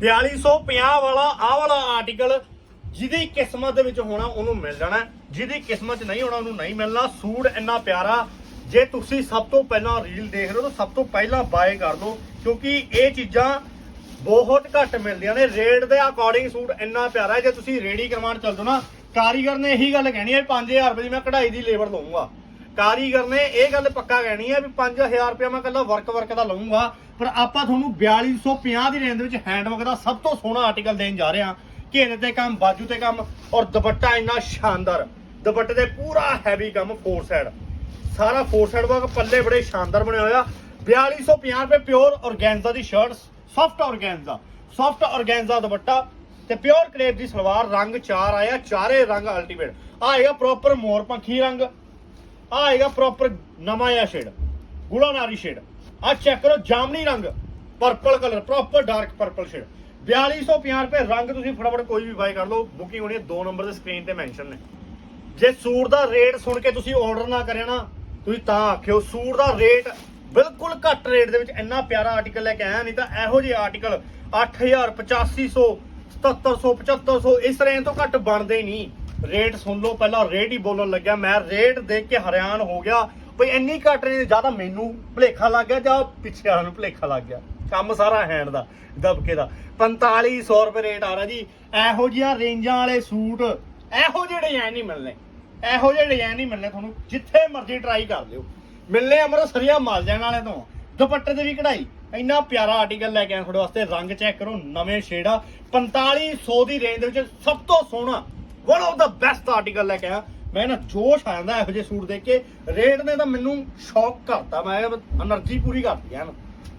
4250 ਵਾਲਾ ਆਹ ਵਾਲਾ ਆਰਟੀਕਲ ਜਿਹਦੀ ਕਿਸਮਤ ਦੇ ਵਿੱਚ ਹੋਣਾ ਉਹਨੂੰ ਮਿਲ ਜਾਣਾ। ਜਿਹਦੀ ਕਿਸਮਤ 'ਚ ਨਹੀਂ ਹੋਣਾ ਉਹਨੂੰ ਨਹੀਂ ਮਿਲਣਾ। ਸੂਟ ਇੰਨਾ ਪਿਆਰਾ, ਜੇ ਤੁਸੀਂ ਸਭ ਤੋਂ ਪਹਿਲਾਂ ਰੀਲ ਦੇਖ ਰਹੇ ਹੋ ਤਾਂ ਸਭ ਤੋਂ ਪਹਿਲਾਂ ਬਾਏ ਕਰ ਲਓ, ਕਿਉਂਕਿ ਇਹ ਚੀਜ਼ਾਂ ਬਹੁਤ ਘੱਟ ਮਿਲਦੀਆਂ ਨੇ। ਰੇਟ ਦੇ ਅਕੋਰਡਿੰਗ ਸੂਟ ਇੰਨਾ ਪਿਆਰਾ ਜੇ ਤੁਸੀਂ ਰੇੜੀ ਕਰਵਾਉਣ ਚੱਲ ਜਾਓ ਨਾ, ਕਾਰੀਗਰ ਨੇ ਇਹੀ ਗੱਲ ਕਹਿਣੀ ਹੈ ਵੀ 5000 ਰੁਪਏ ਦੀ ਮੈਂ ਕਢਾਈ ਦੀ ਲੇਬਰ ਲਵਾਂਗਾ ਕਾਰੀਗਰ ਨੇ ਇਹ ਗੱਲ ਪੱਕਾ ਕਹਿਣੀ ਹੈ ਵੀ 5000 ਰੁਪਏ ਮੈਂ ਕੱਲਾ ਵਰਕ ਵਰਕ ਦਾ ਲਵਾਂਗਾ ਪਰ ਆਪਾਂ ਤੁਹਾਨੂੰ 4250 ਦੀ ਰੇਂਜ ਦੇ ਵਿੱਚ ਹੈਂਡਵਰਕ ਦਾ ਸਭ ਤੋਂ ਸੋਹਣਾ ਆਰਟੀਕਲ ਦੇਣ ਜਾ ਰਹੇ ਹਾਂ। ਘੇਰੇ ਤੇ ਕੰਮ, ਬਾਜੂ ਤੇ ਕੰਮ ਔਰ ਦੁਪੱਟਾ ਇੰਨਾ ਸ਼ਾਨਦਾਰ। ਦੁਪੱਟੇ ਤੇ ਪੂਰਾ ਹੈਵੀ ਕੰਮ ਫੋਰ ਸਾਈਡ ਸਾਰਾ ਫੋਰ ਸਾਈਡ ਵਰਕ ਪੱਲੇ ਬੜੇ ਸ਼ਾਨਦਾਰ ਬਣਿਆ ਹੋਇਆ 4250 ਰੁਪਏ ਪਿਓਰ ਔਰਗੈਂਜ਼ਾ ਦੀ shirt soft organza soft organza dupatta ਤੇ ਪਿਓਰ ਕਰੇਪ ਦੀ ਸਲਵਾਰ, ਰੰਗ ਚਾਰ ਆਇਆ, ਚਾਰੇ ਰੰਗ ਅਲਟੀਮੇਟ ਆਏਗਾ ਪ੍ਰੋਪਰ ਮੋਰ ਪੰਖੀ ਰੰਗ। ਆ ਆਏਗਾ ਪ੍ਰੋਪਰ ਨਵਾਂ ਆ ਸ਼ੇਡ ਗੂੜਾ ਨਾਰੀ ਸ਼ੇਡ ਆ ਚੈੱਕ ਕਰੋ, ਜਾਮਨੀ ਰੰਗ purple colour proper dark purple shade 4250 ਰੁਪਏ ਰੰਗ ਤੁਸੀਂ ਫਟਾਫਟ ਕੋਈ ਵੀ ਬਾਈ ਕਰ ਲਓ ਬੁਕਿੰਗ ਹੋਣੀ ਹੈ, ਦੋ ਨੰਬਰ ਦੇ ਸਕਰੀਨ ਤੇ ਮੈਂਸ਼ਨ ਨੇ। ਜੇ ਸੂਟ ਦਾ ਰੇਟ ਸੁਣ ਕੇ ਤੁਸੀਂ ਆਰਡਰ ਨਾ ਕਰਿਆ ਨਾ, ਤੁਸੀਂ ਤਾਂ ਆਖਿਓ ਸੂਟ ਦਾ ਰੇਟ ਬਿਲਕੁਲ ਘੱਟ ਰੇਟ ਦੇ ਵਿੱਚ ਇੰਨਾ ਪਿਆਰਾ ਆਰਟੀਕਲ ਲੈ ਕੇ ਆਇਆ, ਨਹੀਂ ਤਾਂ ਇਹੋ ਜਿਹੇ ਆਰਟੀਕਲ 8000 8500 7700 7500 ਇਸ ਰੇਂਜ ਤੋਂ ਘੱਟ ਬਣਦੇ ਹੀ ਨਹੀਂ। ਰੇਟ ਸੁਣ ਲਓ, ਪਹਿਲਾਂ ਰੇਟ ਹੀ ਬੋਲਣ ਲੱਗਿਆ। ਮੈਂ ਰੇਟ ਦੇਖ ਕੇ ਹੈਰਾਨ ਹੋ ਗਿਆ ਬਈ ਇੰਨੀ ਘੱਟ ਰੇਂਜ ਜ਼ਿਆਦਾ ਮੈਨੂੰ ਭੁਲੇਖਾ ਲੱਗ ਗਿਆ ਜਾਂ ਪਿੱਛੇ ਵਾਲਿਆਂ ਨੂੰ ਭੁਲੇਖਾ ਲੱਗ ਗਿਆ? ਕੰਮ ਸਾਰਾ ਹੈਂਡ ਦਾ, ਦਬਕੇ ਦਾ। 4500 ਰੁਪਏ ਰੇਟ ਆ ਰਿਹਾ ਜੀ। ਇਹੋ ਜਿਹੀਆਂ ਰੇਂਜਾਂ ਵਾਲੇ ਸੂਟ ਇਹੋ ਜਿਹੇ ਡਿਜ਼ਾਈਨ ਨਹੀਂ ਮਿਲਨੇ ਇਹੋ ਜਿਹੇ ਡਿਜ਼ਾਈਨ ਨਹੀਂ ਮਿਲਨੇ ਤੁਹਾਨੂੰ। ਜਿੱਥੇ ਮਰਜ਼ੀ ਟਰਾਈ ਕਰ ਲਿਓ। ਮਿਲਨੇ ਅੰਮ੍ਰਿਤਸਰੀਆ ਮਲ ਜਾਣ ਵਾਲੇ ਤੋਂ। ਦੁਪੱਟੇ ਤੇ ਵੀ ਕਢਾਈ। ਇੰਨਾ ਪਿਆਰਾ ਆਰਟੀਕਲ ਲੈ ਕੇ ਆਇਆ ਤੁਹਾਡੇ ਵਾਸਤੇ। ਰੰਗ ਚੈੱਕ ਕਰੋ, ਨਵੇਂ ਸ਼ੇਡ ਆ 4500 ਦੀ ਰੇਂਜ ਦੇ ਵਿੱਚ ਸਭ ਤੋਂ ਸੋਹਣਾ ਵਨ ਆਫ ਦਾ ਬੈਸਟ ਆਰਟੀਕਲ ਲੈ ਕੇ ਆਇਆ। ਮੈਂ ਨਾ ਜੋਸ਼ ਆ ਜਾਂਦਾ ਇਹੋ ਜਿਹੇ ਸੂਟ ਦੇਖ ਕੇ। ਰੇਟ ਨੇ ਤਾਂ ਮੈਨੂੰ ਸ਼ੌਕ ਕਰਤਾ। ਮੈਂ એનર્ਜੀ ਪੂਰੀ ਕਰਤੀ ਨਾ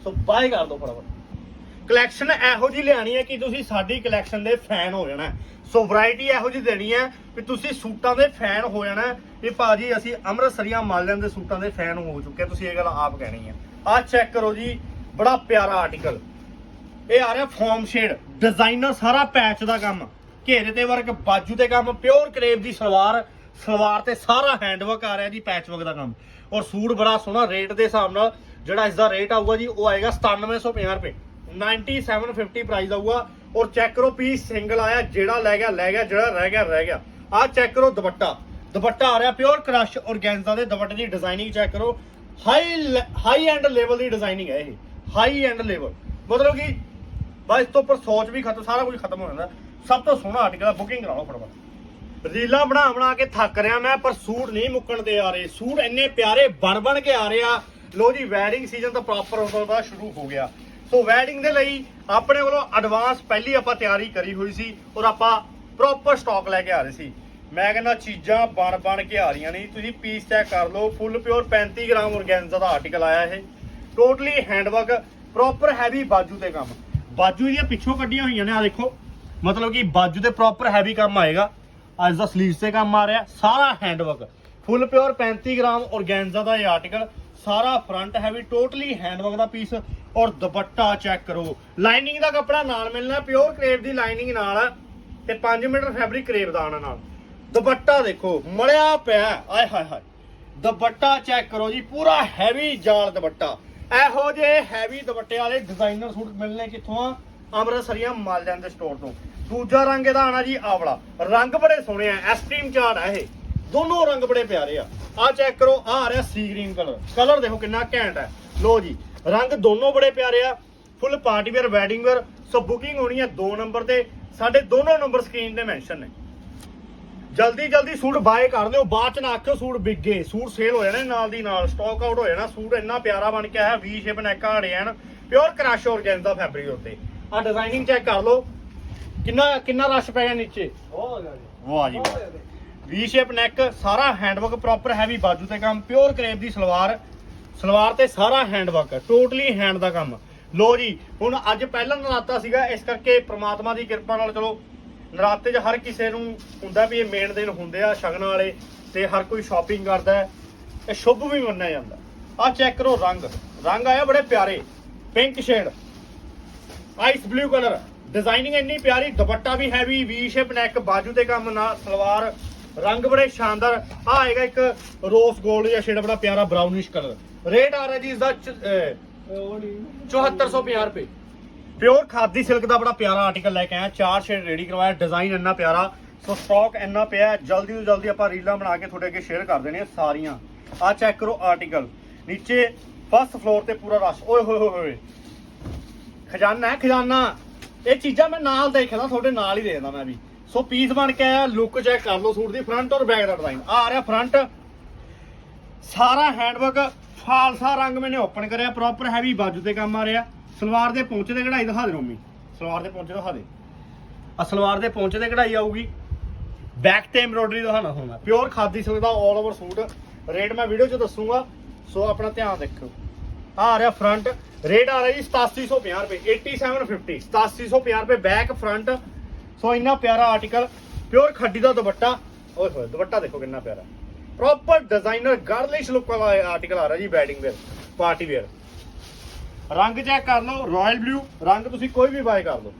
ਸੋ ਬਾਏ ਕਰ ਦੋ ਫਟਾਫਟ। ਕਲੈਕਸ਼ਨ ਇਹੋ ਜੀ ਲਿਆਣੀ ਹੈ ਕਿ ਤੁਸੀਂ ਸਾਡੀ ਕਲੈਕਸ਼ਨ ਦੇ ਫੈਨ ਹੋ ਜਾਣਾ। ਸੋ ਵੈਰਾਈਟੀ ਇਹੋ ਜੀ ਦੇਣੀ ਹੈ ਕਿ ਤੁਸੀਂ ਸੂਟਾਂ ਦੇ ਫੈਨ ਹੋ ਜਾਣਾ। ਇਹ ਭਾਜੀ, ਅਸੀਂ ਅੰਮ੍ਰਿਤਸਰੀਆਂ ਮਾਲਿਆਂ ਦੇ ਸੂਟਾਂ ਦੇ ਫੈਨ ਹੋ ਚੁੱਕੇ ਤੁਸੀਂ ਇਹ ਗੱਲ ਆਪ ਕਹਿਣੀ ਹੈ। ਆ ਚੈੱਕ ਕਰੋ ਜੀ। ਬੜਾ ਪਿਆਰਾ ਆਰਟੀਕਲ ਇਹ ਆ ਰਿਹਾ ਫਾਰਮ ਸ਼ੇਡ ਡਿਜ਼ਾਈਨਰ ਸਾਰਾ ਪੈਚ ਦਾ ਕੰਮ। ਘੇਰੇ ਤੇ ਵਰਕ ਬਾਜੂ ਤੇ ਕੰਮ ਪਿਓਰ ਕਰੇਪ ਦੀ ਸਲਵਾਰ ਸਲਵਾਰ ਤੇ ਸਾਰਾ ਹੈਂਡਵਰਕ ਆ ਰਿਹਾ ਜੀ ਪੈਚਵਰਕ ਦਾ ਕੰਮ। ਔਰ ਸੂਟ ਬੜਾ ਸੋਹਣਾ ਰੇਟ ਦੇ ਹਿਸਾਬ ਨਾਲ ਜਿਹੜਾ ਇਸ ਦਾ ਰੇਟ ਆਊਗਾ ਜੀ, ਉਹ ਆਏਗਾ 9750 ਰੁਪਏ। 9750 ਪ੍ਰਾਈਸ ਆਊਗਾ। ਔਰ ਚੈੱਕ ਕਰੋ ਪੀਸ ਸਿੰਗਲ ਆਇਆ, ਜਿਹੜਾ ਲੈ ਗਿਆ ਲੈ ਗਿਆ, ਜਿਹੜਾ ਰਹਿ ਗਿਆ ਰਹਿ ਗਿਆ। ਆਹ ਚੈੱਕ ਕਰੋ, ਦੁਪੱਟਾ। ਦੁਪੱਟਾ ਆ ਰਿਹਾ ਪਿਓਰ ਕ੍ਰਸ਼ ਔਰਗੈਂਜ਼ਾ ਦੇ ਦੁਪੱਟੇ ਦੀ ਡਿਜ਼ਾਈਨਿੰਗ ਚੈੱਕ ਕਰੋ। ਹਾਈ ਹਾਈ ਐਂਡ ਲੈਵਲ ਦੀ ਡਿਜ਼ਾਈਨਿੰਗ ਹੈ ਇਹ। ਹਾਈ ਐਂਡ ਲੈਵਲ ਮਤਲਬ ਕਿ ਬਸ ਇਸ ਤੋਂ ਉੱਪਰ ਸੋਚ ਵੀ ਖਤਮ, ਸਾਰਾ ਕੁਝ ਖਤਮ ਹੋ ਜਾਂਦਾ। ਸਭ ਤੋਂ ਸੋਹਣਾ ਆਰਟੀਕਲ ਬੁਕਿੰਗ ਕਰਾਓ ਫਟਾਫਟ। ਰੀਲਾਂ ਬਣਾ ਬਣਾ ਕੇ ਥੱਕ ਰਿਆ ਮੈਂ, ਪਰ ਸੂਟ ਨਹੀਂ ਮੁੱਕਣ ਦੇ ਆ ਰਹੇ। ਸੂਟ ਇੰਨੇ ਪਿਆਰੇ ਬਣ ਬਣ ਕੇ ਆ ਰਹੇ ਆ। ਲੋ ਜੀ ਵੈਡਿੰਗ ਸੀਜ਼ਨ ਤਾਂ ਪ੍ਰੋਪਰ ਉਦੋਂ ਦਾ ਸ਼ੁਰੂ ਹੋ ਗਿਆ। ਸੋ ਵੈਡਿੰਗ ਦੇ ਲਈ ਆਪਣੇ ਵੱਲੋਂ ਐਡਵਾਂਸ ਪਹਿਲੀ ਆਪਾਂ ਤਿਆਰੀ ਕਰੀ ਹੋਈ ਸੀ ਔਰ ਆਪਾਂ ਪ੍ਰੋਪਰ ਸਟਾਕ ਲੈ ਕੇ ਆ ਰਹੇ ਸੀ। ਮੈਂ ਕਹਿੰਦਾ ਚੀਜ਼ਾਂ ਬਣ ਬਣ ਕੇ ਆ ਰਹੀਆਂ ਨੇ। ਤੁਸੀਂ ਪੀਸ ਚੈੱਕ ਕਰ ਲਓ ਫੁੱਲ ਪਿਓਰ 35 ਗ੍ਰਾਮ ਔਰਗੈਂਜ਼ਾ ਦਾ ਆਰਟੀਕਲ ਆਇਆ ਇਹ। ਟੋਟਲੀ ਹੈਂਡਵਰਕ ਪ੍ਰੋਪਰ ਹੈਵੀ ਬਾਜੂ ਤੇ ਕੰਮ। ਬਾਜੂ ਇਹਦੀਆਂ ਪਿੱਛੋਂ ਕੱਢੀਆਂ ਹੋਈਆਂ ਨੇ ਆ ਦੇਖੋ। ਮਤਲਬ ਕਿ ਬਾਜੂ ਤੇ ਪ੍ਰੋਪਰ ਹੈਵੀ ਕੰਮ ਆਏਗਾ। ਅੱਜ ਦਾ ਸਲੀਵਸ ਤੇ ਕੰਮ ਆ ਰਿਹਾ, ਸਾਰਾ handwork full pure 35 gram organza ਦਾ ਇਹ ਆਰਟੀਕਲ ਸਾਰਾ ਫਰੰਟ ਹੈਵੀ ਟੋਟਲੀ ਹੈਂਡਵਰਕ ਦਾ ਪੀਸ ਔਰ ਦੁਪੱਟਾ ਚੈੱਕ ਕਰੋ। ਲਾਈਨਿੰਗ ਦਾ ਕੱਪੜਾ ਨਾਲ ਮਿਲਣਾ ਪਿਓਰ ਕਰੇਪ ਦੀ ਲਾਈਨਿੰਗ ਨਾਲ ਆ ਤੇ 5 ਮੀਟਰ ਫੈਬਰਿਕ ਕਰੇਪ ਦਾ ਆਣਾ ਨਾਲ। ਦੁਪੱਟਾ ਦੇਖੋ, ਮਲਿਆ ਪਿਆ ਆਏ ਹਾਏ ਹਾਏ। ਦੁਪੱਟਾ ਚੈੱਕ ਕਰੋ ਜੀ, ਪੂਰਾ ਹੈਵੀ ਜਾਲ ਦੁਪੱਟਾ। ਇਹੋ ਜਿਹੇ ਹੈਵੀ ਦੁਪੱਟੇ ਵਾਲੇ ਡਿਜ਼ਾਈਨਰ ਸੂਟ ਮਿਲਨੇ ਕਿੱਥੋਂ ਆ? ਅੰਮ੍ਰਿਤਸਰੀਆਂ ਮਾਲ ਜਾਂਦੇ ਸਟੋਰ ਤੋਂ। ਦੂਜਾ ਰੰਗ ਇਹਦਾ ਆਣਾ ਜੀ ਆਵਲਾ। ਰੰਗ ਬੜੇ ਸੋਹਣੇ ਆ ਐਸਟ੍ਰੀਮ ਚਾਰਟ ਆ ਇਹ। ਦੋਨੋਂ ਰੰਗ ਬੜੇ ਪਿਆਰੇ ਆ। ਆ ਚੈੱਕ ਕਰੋ, ਆ ਆ ਰਿਹਾ ਸੀ ਗ੍ਰੀਨ ਕਲਰ ਕਲਰ ਦੇਖੋ ਕਿੰਨਾ ਘੈਂਟ ਹੈ ਲੋ ਜੀ, ਰੰਗ ਦੋਨੋਂ ਬੜੇ ਪਿਆਰੇ ਆ। Full party wear wedding wear so booking ਹੋਣੀ ਹੈ ਦੋ ਨੰਬਰ ਤੇ। ਸਾਡੇ ਦੋਨੋਂ ਨੰਬਰ ਸਕਰੀਨ ਤੇ ਮੈਂਸ਼ਨ ਨੇ। ਜਲਦੀ ਜਲਦੀ ਸੂਟ ਬਾਏ ਕਰ ਲਿਓ ਬਾਅਦ ਚ ਨਾ ਆਖਿਓ ਸੂਟ ਵਿਕ ਗਏ ਸੂਟ ਸੇਲ ਹੋ ਜਾਣੇ ਨਾਲ ਦੀ ਨਾਲ। ਸਟਾਕ ਆਊਟ ਹੋ ਜਾਣਾ। ਸੂਟ ਇੰਨਾ ਪਿਆਰਾ ਬਣ ਕੇ ਆਇਆ। ਵੀ ਸ਼ੇਪ ਨੈਕ ਆੜਿਆਨ ਪਿਓਰ ਕ੍ਰਸ਼ ਔਰਗੈਂਜ਼ਾ ਫੈਬਰਿਕ ਉੱਤੇ। ਆ ਡਿਜ਼ਾਈਨਿੰਗ ਚੈੱਕ ਕਰ ਲਓ। ਕਿੰਨਾ ਕਿੰਨਾ ਰਸ਼ ਪੈ ਗਿਆ ਨੀਚੇ? ਵਾਹ ਜੀ ਵਾਹ। ਵੀ ਸ਼ੇਪ ਨੈਕ ਸਾਰਾ ਹੈਂਡਵਰਕ ਪ੍ਰੋਪਰ ਹੈਵੀ ਬਾਜੂ ਤੇ ਕੰਮ ਪਿਓਰ ਕਰੇਪ ਦੀ ਸਲਵਾਰ। ਸਲਵਾਰ ਤੇ ਸਾਰਾ ਹੈਂਡਵਰਕ ਟੋਟਲੀ ਹੈਂਡ ਦਾ ਕੰਮ। ਲੋ ਜੀ ਹੁਣ ਅੱਜ ਪਹਿਲਾ ਨਰਾਤਾ ਸੀਗਾ ਇਸ ਕਰਕੇ ਪ੍ਰਮਾਤਮਾ ਦੀ ਕਿਰਪਾ ਨਾਲ ਚਲੋ ਨਰਾਤੇ 'ਚ ਹਰ ਕਿਸੇ ਨੂੰ ਹੁੰਦਾ ਵੀ ਇਹ ਮੇਨ ਦਿਨ ਹੁੰਦੇ ਆ ਸ਼ਗਨ ਵਾਲੇ ਤੇ ਹਰ ਕੋਈ ਸ਼ਾਪਿੰਗ ਕਰਦਾ ਹੈ ਇਹ ਸ਼ੁਭ ਵੀ ਮੰਨਿਆ ਜਾਂਦਾ। ਆ ਚੈੱਕ ਕਰੋ ਰੰਗ। ਰੰਗ ਆਇਆ ਬੜੇ ਪਿਆਰੇ pink shade ice blue colour designing ਇੰਨੀ ਪਿਆਰੀ, ਦੁਪੱਟਾ ਵੀ ਹੈਵੀ ਵੀ ਸ਼ੇਪ ਨੈਕ ਬਾਜੂ ਤੇ ਕੰਮ ਨਾ, ਸਲਵਾਰ, ਰੰਗ ਬੜੇ ਸ਼ਾਨਦਾਰ। ਆ ਆਏਗਾ ਇੱਕ ਰੋਸ 골ਡ ਜਿਹਾ ਸ਼ੇਡ ਬੜਾ ਪਿਆਰਾ ਬਰਾਊਨਿਸ਼ ਕਲਰ ਰੇਟ ਆ ਰਿਹਾ ਜੀ ਇਸ ਦਾ 7450 ਰੁਪਏ। ਪਿਓਰ ਖਾਦੀ ਸਿਲਕ ਦਾ ਬੜਾ ਪਿਆਰਾ ਆਰਟੀਕਲ ਲੈ ਕੇ ਆਇਆ, ਚਾਰ ਸ਼ੇਡ ਰੈਡੀ ਕਰਵਾਇਆ ਡਿਜ਼ਾਈਨ ਇੰਨਾ ਪਿਆਰਾ। ਸੋ ਸਟਾਕ ਇੰਨਾ ਪਿਆ, ਜਲਦੀ ਤੋਂ ਜਲਦੀ ਆਪਾਂ ਰੀਲਾਂ ਬਣਾ ਕੇ ਤੁਹਾਡੇ ਅੱਗੇ ਸ਼ੇਅਰ ਕਰ ਦੇਣੇ ਆ ਸਾਰੀਆਂ। ਆ ਚੈੱਕ ਕਰੋ ਆਰਟੀਕਲ ਨੀਚੇ ਫਸਟ ਫਲੋਰ ਤੇ ਪੂਰਾ ਰਸ਼। ਓਏ, ਹੋਏ ਹੋਏ ਹੋਏ। ਖਜ਼ਾਨਾ ਹੈ, ਖਜ਼ਾਨਾ। ਇਹ ਚੀਜ਼ਾਂ ਮੈਂ ਨਾਲ ਦੇਖਦਾ, ਤੁਹਾਡੇ ਨਾਲ ਹੀ ਦੇਖਦਾ ਮੈਂ ਵੀ। ਸੋ ਪੀਸ ਬਣ ਕੇ ਆਇਆ ਲੁੱਕ ਚੈੱਕ ਕਰ ਲਓ ਸੂਟ ਦੀ ਫਰੰਟ ਔਰ ਬੈਕ ਦਾ ਡਿਜ਼ਾਈਨ ਆ ਰਿਹਾ ਫਰੰਟ ਸਾਰਾ ਹੈਂਡਵਰਕ ਫਾਲਸਾ ਰੰਗ ਮੈਨੇ ਓਪਨ ਕਰਿਆ ਪ੍ਰੋਪਰ ਹੈਵੀ ਬਾਜੂ ਤੇ ਕੰਮ ਆ ਰਿਹਾ। ਸਲਵਾਰ ਦੇ ਪੌਂਚੇ ਤੇ ਕਢਾਈ ਦਿਖਾ ਦੇ ਰੋਮੀ। ਸਲਵਾਰ ਦੇ ਪਹੁੰਚੇ ਦਿਖਾ ਦੇ। ਆ ਸਲਵਾਰ ਦੇ ਪੌਂਚੇ ਤੇ ਕਢਾਈ ਆਊਗੀ। ਬੈਕ ਤੇ ਐਮਬ੍ਰੋਇਡਰੀ ਦਿਖਾਣਾ ਤੁਹਾਨੂੰ ਪਿਓਰ ਖਾਦੀ ਸਿਲਕ ਦਾ 올 ਓਵਰ ਸੂਟ। ਰੇਟ ਮੈਂ ਵੀਡੀਓ 'ਚ ਦੱਸੂਗਾ। ਸੋ ਆਪਣਾ ਧਿਆਨ ਰੱਖਿਓ। ਆ ਰਿਹਾ ਫਰੰਟ ਰੇਟ ਆ ਰਿਹਾ ਜੀ 8750 ਰੁਪਏ 8750 8750 ਰੁਪਏ ਬੈਕ ਫਰੰਟ ਸੋ ਇੰਨਾ ਪਿਆਰਾ ਆਰਟੀਕਲ ਪਿਓਰ ਖੱਡੀ ਦਾ ਦੁਪੱਟਾ। ਓਏ ਹੋਏ, ਦੁਪੱਟਾ ਦੇਖੋ ਕਿੰਨਾ ਪਿਆਰਾ। ਪ੍ਰੋਪਰ ਡਿਜ਼ਾਈਨਰ ਗਰਲਿਸ਼ ਲੁੱਕ ਵਾਲਾ ਆਰਟੀਕਲ ਆ ਰਿਹਾ ਜੀ ਵੈਡਿੰਗ ਵੇਅਰ ਪਾਰਟੀ ਵੇਅਰ ਰੰਗ ਚੈੱਕ ਕਰ ਲਓ ਰਾਇਲ ਬਲੂ ਰੰਗ ਤੁਸੀਂ ਕੋਈ ਵੀ ਬਾਏ ਕਰ ਲਓ।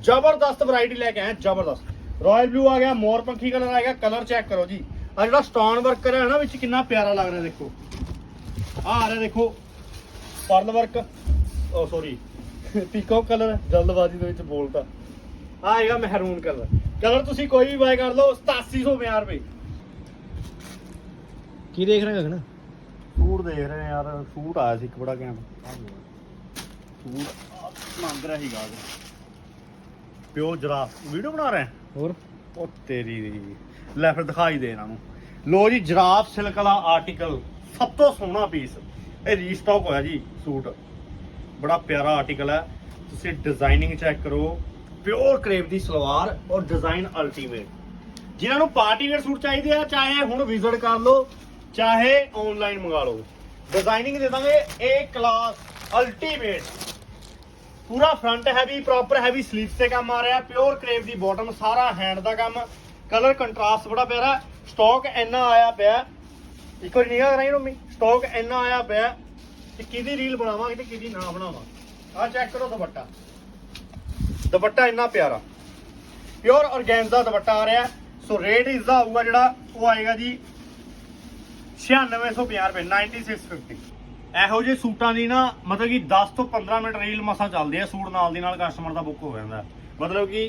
ਜ਼ਬਰਦਸਤ ਵੈਰਾਈਟੀ ਲੈ ਕੇ ਆਏ, ਜ਼ਬਰਦਸਤ। ਰਾਇਲ ਬਲੂ ਆ ਗਿਆ, ਮੋਰ ਪੰਖੀ ਕਲਰ ਆ ਗਿਆ ਕਲਰ ਚੈੱਕ ਕਰੋ ਜੀ। ਆ ਜਿਹੜਾ ਸਟੋਨ ਵਰਕਰ ਹੈ ਨਾ, ਵਿੱਚ ਕਿੰਨਾ ਪਿਆਰਾ ਲੱਗ ਰਿਹਾ ਦੇਖੋ। ਆ ਆ ਰਿਹਾ ਦੇਖੋ। Pearl work oh sorry peacock colour ਜਲਦਬਾਜ਼ੀ ਦੇ ਵਿੱਚ ਬੋਲਤਾ। ਆ ਆਏਗਾ ਮਹਿਰੂਨ ਕਲਰ ਕਲਰ ਤੁਸੀਂ ਕੋਈ ਵੀ ਬਾਏ ਕਰ ਲਓ 8750 ਰੁਪਏ। ਕੀ ਦੇਖ ਰਹੇ ਗਗਨ? ਸੂਟ ਦੇਖ ਰਹੇ ਹਾਂ ਯਾਰ ਸੂਟ ਆਇਆ ਸੀ ਇੱਕ ਬੜਾ ਘੈਂਟ। ਸੂਟ ਮੰਗ ਰਿਹਾ ਸੀਗਾ ਪਿਓ ਜਰਾ ਵੀਡੀਓ ਬਣਾ ਰਹੇ ਹੋਰ? ਉਹ ਤੇਰੀ ਦੀ ਲੈ ਫਿਰ ਦਿਖਾਈ ਦੇ ਇਹਨਾਂ ਨੂੰ। ਲੋ ਜੀ ਜਰਾਫ ਸਿਲਕ ਵਾਲਾ ਆਰਟੀਕਲ ਸਭ ਤੋਂ ਸੋਹਣਾ ਪੀਸ ਇਹ ਰੀਸਟਾਕ ਹੋਇਆ ਜੀ ਸੂਟ। ਬੜਾ ਪਿਆਰਾ ਆਰਟੀਕਲ ਹੈ। ਤੁਸੀਂ ਡਿਜ਼ਾਈਨਿੰਗ ਚੈੱਕ ਕਰੋ। ਪਿਓਰ ਕਰੇਵ ਦੀ ਸਲਵਾਰ ਔਰ ਡਿਜ਼ਾਈਨ ਅਲਟੀਮੇਟ ਜਿਨ੍ਹਾਂ ਨੂੰ ਪਾਰਟੀ ਵੇਅਰ ਸੂਟ ਚਾਹੀਦੇ ਆ, ਚਾਹੇ ਹੁਣ ਵਿਜ਼ਿਟ ਕਰ ਲਓ, ਚਾਹੇ ਆਨਲਾਈਨ ਮੰਗਾ ਲਓ। ਡਿਜ਼ਾਈਨਿੰਗ ਦੇ ਦਾਂਗੇ ਇਹ ਕਲਾਸ ਅਲਟੀਮੇਟ ਪੂਰਾ front heavy proper heavy sleeves ਤੇ ਕੰਮ ਆ ਰਿਹਾ। ਪਿਓਰ ਕਰੇਵ ਦੀ ਬਾਟਮ ਸਾਰਾ ਹੈਂਡ ਦਾ ਕੰਮ। ਕਲਰ ਕੰਟਰਾਸਟ ਬੜਾ ਪਿਆਰਾ। ਸਟਾਕ ਇੰਨਾ ਆਇਆ ਪਿਆ। ਇੱਕ ਵਾਰੀ ਨਿਗਾਹ ਕਰਾਈ ਰੋਮੀ ਸਟਾਕ ਇੰਨਾ ਆਇਆ ਪਿਆ ਕਿ ਕਿਹਦੀ ਰੀਲ ਬਣਾਵਾਂਗੇ ਤੇ ਕਿਹਦੀ ਨਾ ਬਣਾਵਾਂ ਆ ਚੈੱਕ ਕਰੋ ਦੁਪੱਟਾ। ਦੁਪੱਟਾ ਇੰਨਾ ਪਿਆਰਾ। ਪਿਓਰ ਔਰਗੈਂਜ਼ਾ ਦੁਪੱਟਾ ਆ ਰਿਹਾ। ਸੋ ਰੇਟ ਇਸ ਦਾ ਆਊਗਾ ਜਿਹੜਾ ਉਹ ਆਏਗਾ ਜੀ 9650 ਰੁਪਏ 9650 ਇਹੋ ਜਿਹੇ ਸੂਟਾਂ ਦੀ ਨਾ, ਮਤਲਬ ਕਿ 10 ਤੋਂ 15 ਮਿੰਟ ਰੀਲ ਮਸਾਂ ਚੱਲਦੇ ਆ ਸੂਟ ਨਾਲ ਦੀ ਨਾਲ ਕਸਟਮਰ ਦਾ ਬੁੱਕ ਹੋ ਜਾਂਦਾ। ਮਤਲਬ ਕਿ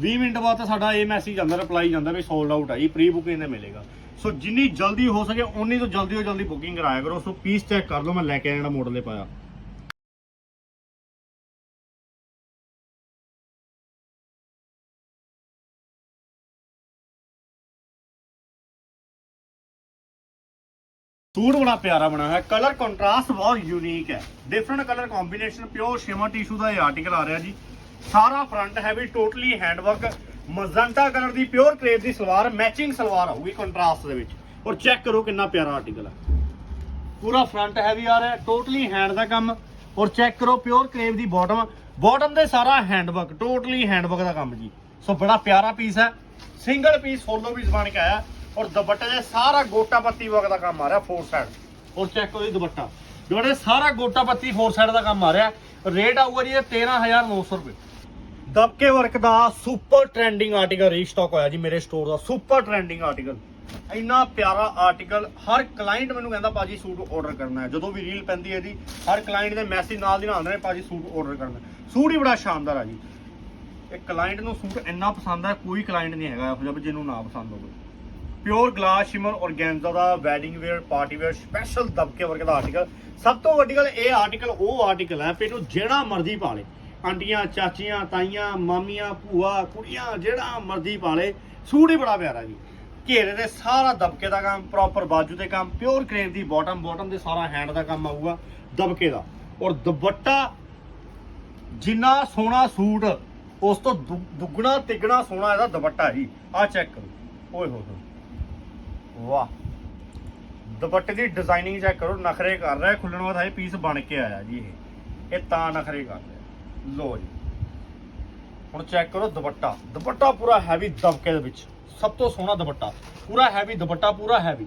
20 ਮਿੰਟ ਬਾਅਦ ਤਾਂ ਸਾਡਾ ਇਹ ਮੈਸੇਜ ਜਾਂਦਾ ਰਿਪਲਾਈ ਜਾਂਦਾ ਵੀ ਸੋਲਡ ਆਊਟ ਹੈ ਜੀ ਪ੍ਰੀ ਬੁਕਿੰਗ ਤੇ ਮਿਲੇਗਾ। ਸੋ ਜਿੰਨੀ ਜਲਦੀ ਹੋ ਸਕੇ ਉਨੀ ਤੋਂ ਜਲਦੀ ਤੋਂ ਜਲਦੀ ਬੁਕਿੰਗ ਕਰਾਇਆ ਕਰੋ। ਸੋ ਪੀਸ ਚੈੱਕ ਕਰ ਲਓ, ਮੈਂ ਲੈ ਕੇ ਆਇਆ ਜਿਹੜਾ ਮਾਡਲ ਦੇ ਪਾਇਆ। ਸੂਟ ਬੜਾ ਪਿਆਰਾ ਬਣਾਇਆ ਹੈ ਕਲਰ ਕੰਟਰਾਸਟ ਬਹੁਤ ਯੂਨੀਕ ਹੈ। Different colour combination pure shimmer tissue ਦਾ ਇਹ ਆਰਟੀਕਲ ਆ ਰਿਹਾ ਜੀ। ਸਾਰਾ front heavy totally handwork magenta colour ਦੀ ਪਿਓਰ ਕਰੇਪ ਦੀ ਸਲਵਾਰ ਮੈਚਿੰਗ ਸਲਵਾਰ ਆਊਗੀ ਕੰਟਰਾਸਟ ਦੇ ਵਿੱਚ। ਔਰ ਚੈੱਕ ਕਰੋ ਕਿੰਨਾ ਪਿਆਰਾ ਆਰਟੀਕਲ ਹੈ ਪੂਰਾ ਫਰੰਟ ਹੈਵੀ ਆ ਰਿਹਾ ਟੋਟਲੀ ਹੈਂਡ ਦਾ ਕੰਮ। ਔਰ ਚੈੱਕ ਕਰੋ ਪਿਓਰ ਕਰੇਪ ਦੀ ਬਾਟਮ ਬਾਟਮ ਦੇ ਸਾਰਾ ਹੈਂਡਵਰਕ ਟੋਟਲੀ ਹੈਂਡਵਰਕ ਦਾ ਕੰਮ ਜੀ। ਸੋ ਬੜਾ ਪਿਆਰਾ ਪੀਸ ਹੈ ਸਿੰਗਲ ਪੀਸ ਫੋਲੋ ਪੀਸ ਬਣ ਕੇ ਆਇਆ। ਔਰ ਦੁਪੱਟੇ ਦੇ ਸਾਰਾ ਗੋਟਾ ਪੱਤੀ ਵਰਕ ਦਾ ਕੰਮ ਆ ਰਿਹਾ ਫੋਰ ਸਾਈਡ ਔਰ ਚੈੱਕ ਕਰੋ ਜੀ ਦੁਪੱਟਾ। ਦੁਪੱਟੇ ਸਾਰਾ ਗੋਟਾ ਪੱਤੀ ਫੋਰ ਸਾਈਡ ਦਾ ਕੰਮ ਆ ਰਿਹਾ ਰੇਟ ਆਊਗਾ ਜੀ ਇਹ 13900 ਰੁਪਏ। ਦਬਕੇ ਵਰਕ ਦਾ ਸੁਪਰ ਟ੍ਰੈਂਡਿੰਗ ਆਰਟੀਕਲ ਰੀਸਟਾਕ ਹੋਇਆ ਜੀ ਮੇਰੇ ਸਟੋਰ ਦਾ, ਸੁਪਰ ਟ੍ਰੈਂਡਿੰਗ ਆਰਟੀਕਲ। ਇੰਨਾ ਪਿਆਰਾ ਆਰਟੀਕਲ ਹਰ ਕਲਾਇੰਟ ਮੈਨੂੰ ਕਹਿੰਦਾ ਪਾਜੀ ਸੂਟ ਆਰਡਰ ਕਰਨਾ ਹੈ। ਜਦੋਂ ਵੀ ਰੀਲ ਪੈਂਦੀ ਹੈ ਜੀ, ਹਰ ਕਲਾਇੰਟ ਦੇ ਮੈਸੇਜ ਨਾਲ ਦੀ ਨਾਲ ਆਉਂਦੇ ਨੇ ਪਾਜੀ ਸੂਟ ਆਰਡਰ ਕਰਨਾ ਸੂਟ ਹੀ ਬੜਾ ਸ਼ਾਨਦਾਰ ਆ ਜੀ। ਇਹ ਕਲਾਇੰਟ ਨੂੰ ਸੂਟ ਇੰਨਾ ਪਸੰਦ ਹੈ, ਕੋਈ ਕਲਾਇੰਟ ਨਹੀਂ ਹੈਗਾ ਇਹੋ ਜਿਹਾ ਵੀ ਜਿਹਨੂੰ ਨਾ ਪਸੰਦ ਹੋਵੇ। ਪਿਓਰ ਗਲਾਸ ਸ਼ਿਮਰ ਔਰਗੈਂਜ਼ਾ ਦਾ wedding wear party wear special ਦਬਕੇ ਵਰਗੇ ਦਾ ਆਰਟੀਕਲ ਸਭ ਤੋਂ ਵੱਡੀ ਗੱਲ ਇਹ ਆਰਟੀਕਲ ਉਹ ਆਰਟੀਕਲ ਹੈ ਵੀ ਇਹਨੂੰ ਜਿਹੜਾ ਮਰਜ਼ੀ ਪਾ ਲੇ। ਆਂਟੀਆਂ, ਚਾਚੀਆਂ, ਤਾਈਆਂ, ਮਾਮੀਆਂ, ਭੂਆ, ਕੁੜੀਆਂ, ਜਿਹੜਾ ਮਰਜ਼ੀ ਪਾ ਲੇ, ਸੂਟ ਹੀ ਬੜਾ ਪਿਆਰਾ ਜੀ। ਘੇਰੇ ਦੇ ਸਾਰਾ ਦਬਕੇ ਦਾ ਕੰਮ ਪ੍ਰੋਪਰ ਬਾਜੂ ਦੇ ਕੰਮ ਪਿਓਰ ਕਰੇਵ ਦੀ ਬਾਟਮ ਬਾਟਮ ਦੇ ਸਾਰਾ ਹੈਂਡ ਦਾ ਕੰਮ ਆਊਗਾ ਦਬਕੇ ਦਾ। ਔਰ ਦੁਪੱਟਾ ਜਿੰਨਾ ਸੋਹਣਾ ਸੂਟ, ਉਸ ਤੋਂ ਦੁ- ਦੁੱਗਣਾ, ਤਿੱਗਣਾ ਸੋਹਣਾ ਇਹਦਾ ਦੁਪੱਟਾ ਜੀ। ਆਹ ਚੈੱਕ ਕਰੋ। ਓਏ ਹੋ ਵਾਹ। ਦੁਪੱਟੇ ਦੀ ਡਿਜ਼ਾਈਨਿੰਗ ਚੈੱਕ ਕਰੋ, ਨਖਰੇ ਕਰ ਰਿਹਾ, ਖੁੱਲਣ ਵਾਲਾ ਇਹ ਪੀਸ ਬਣ ਕੇ ਆਇਆ ਜੀ ਇਹ। ਇਹ ਤਾਂ ਨਖਰੇ ਕਰ ਰਿਹਾ। ਲੋ ਜੀ। ਹੁਣ ਚੈੱਕ ਕਰੋ ਦੁਪੱਟਾ। ਦੁਪੱਟਾ ਪੂਰਾ ਹੈਵੀ ਦਬਕੇ ਦੇ ਵਿੱਚ। ਸਭ ਤੋਂ ਸੋਹਣਾ ਦੁਪੱਟਾ। ਪੂਰਾ ਹੈਵੀ ਦੁਪੱਟਾ ਪੂਰਾ ਹੈਵੀ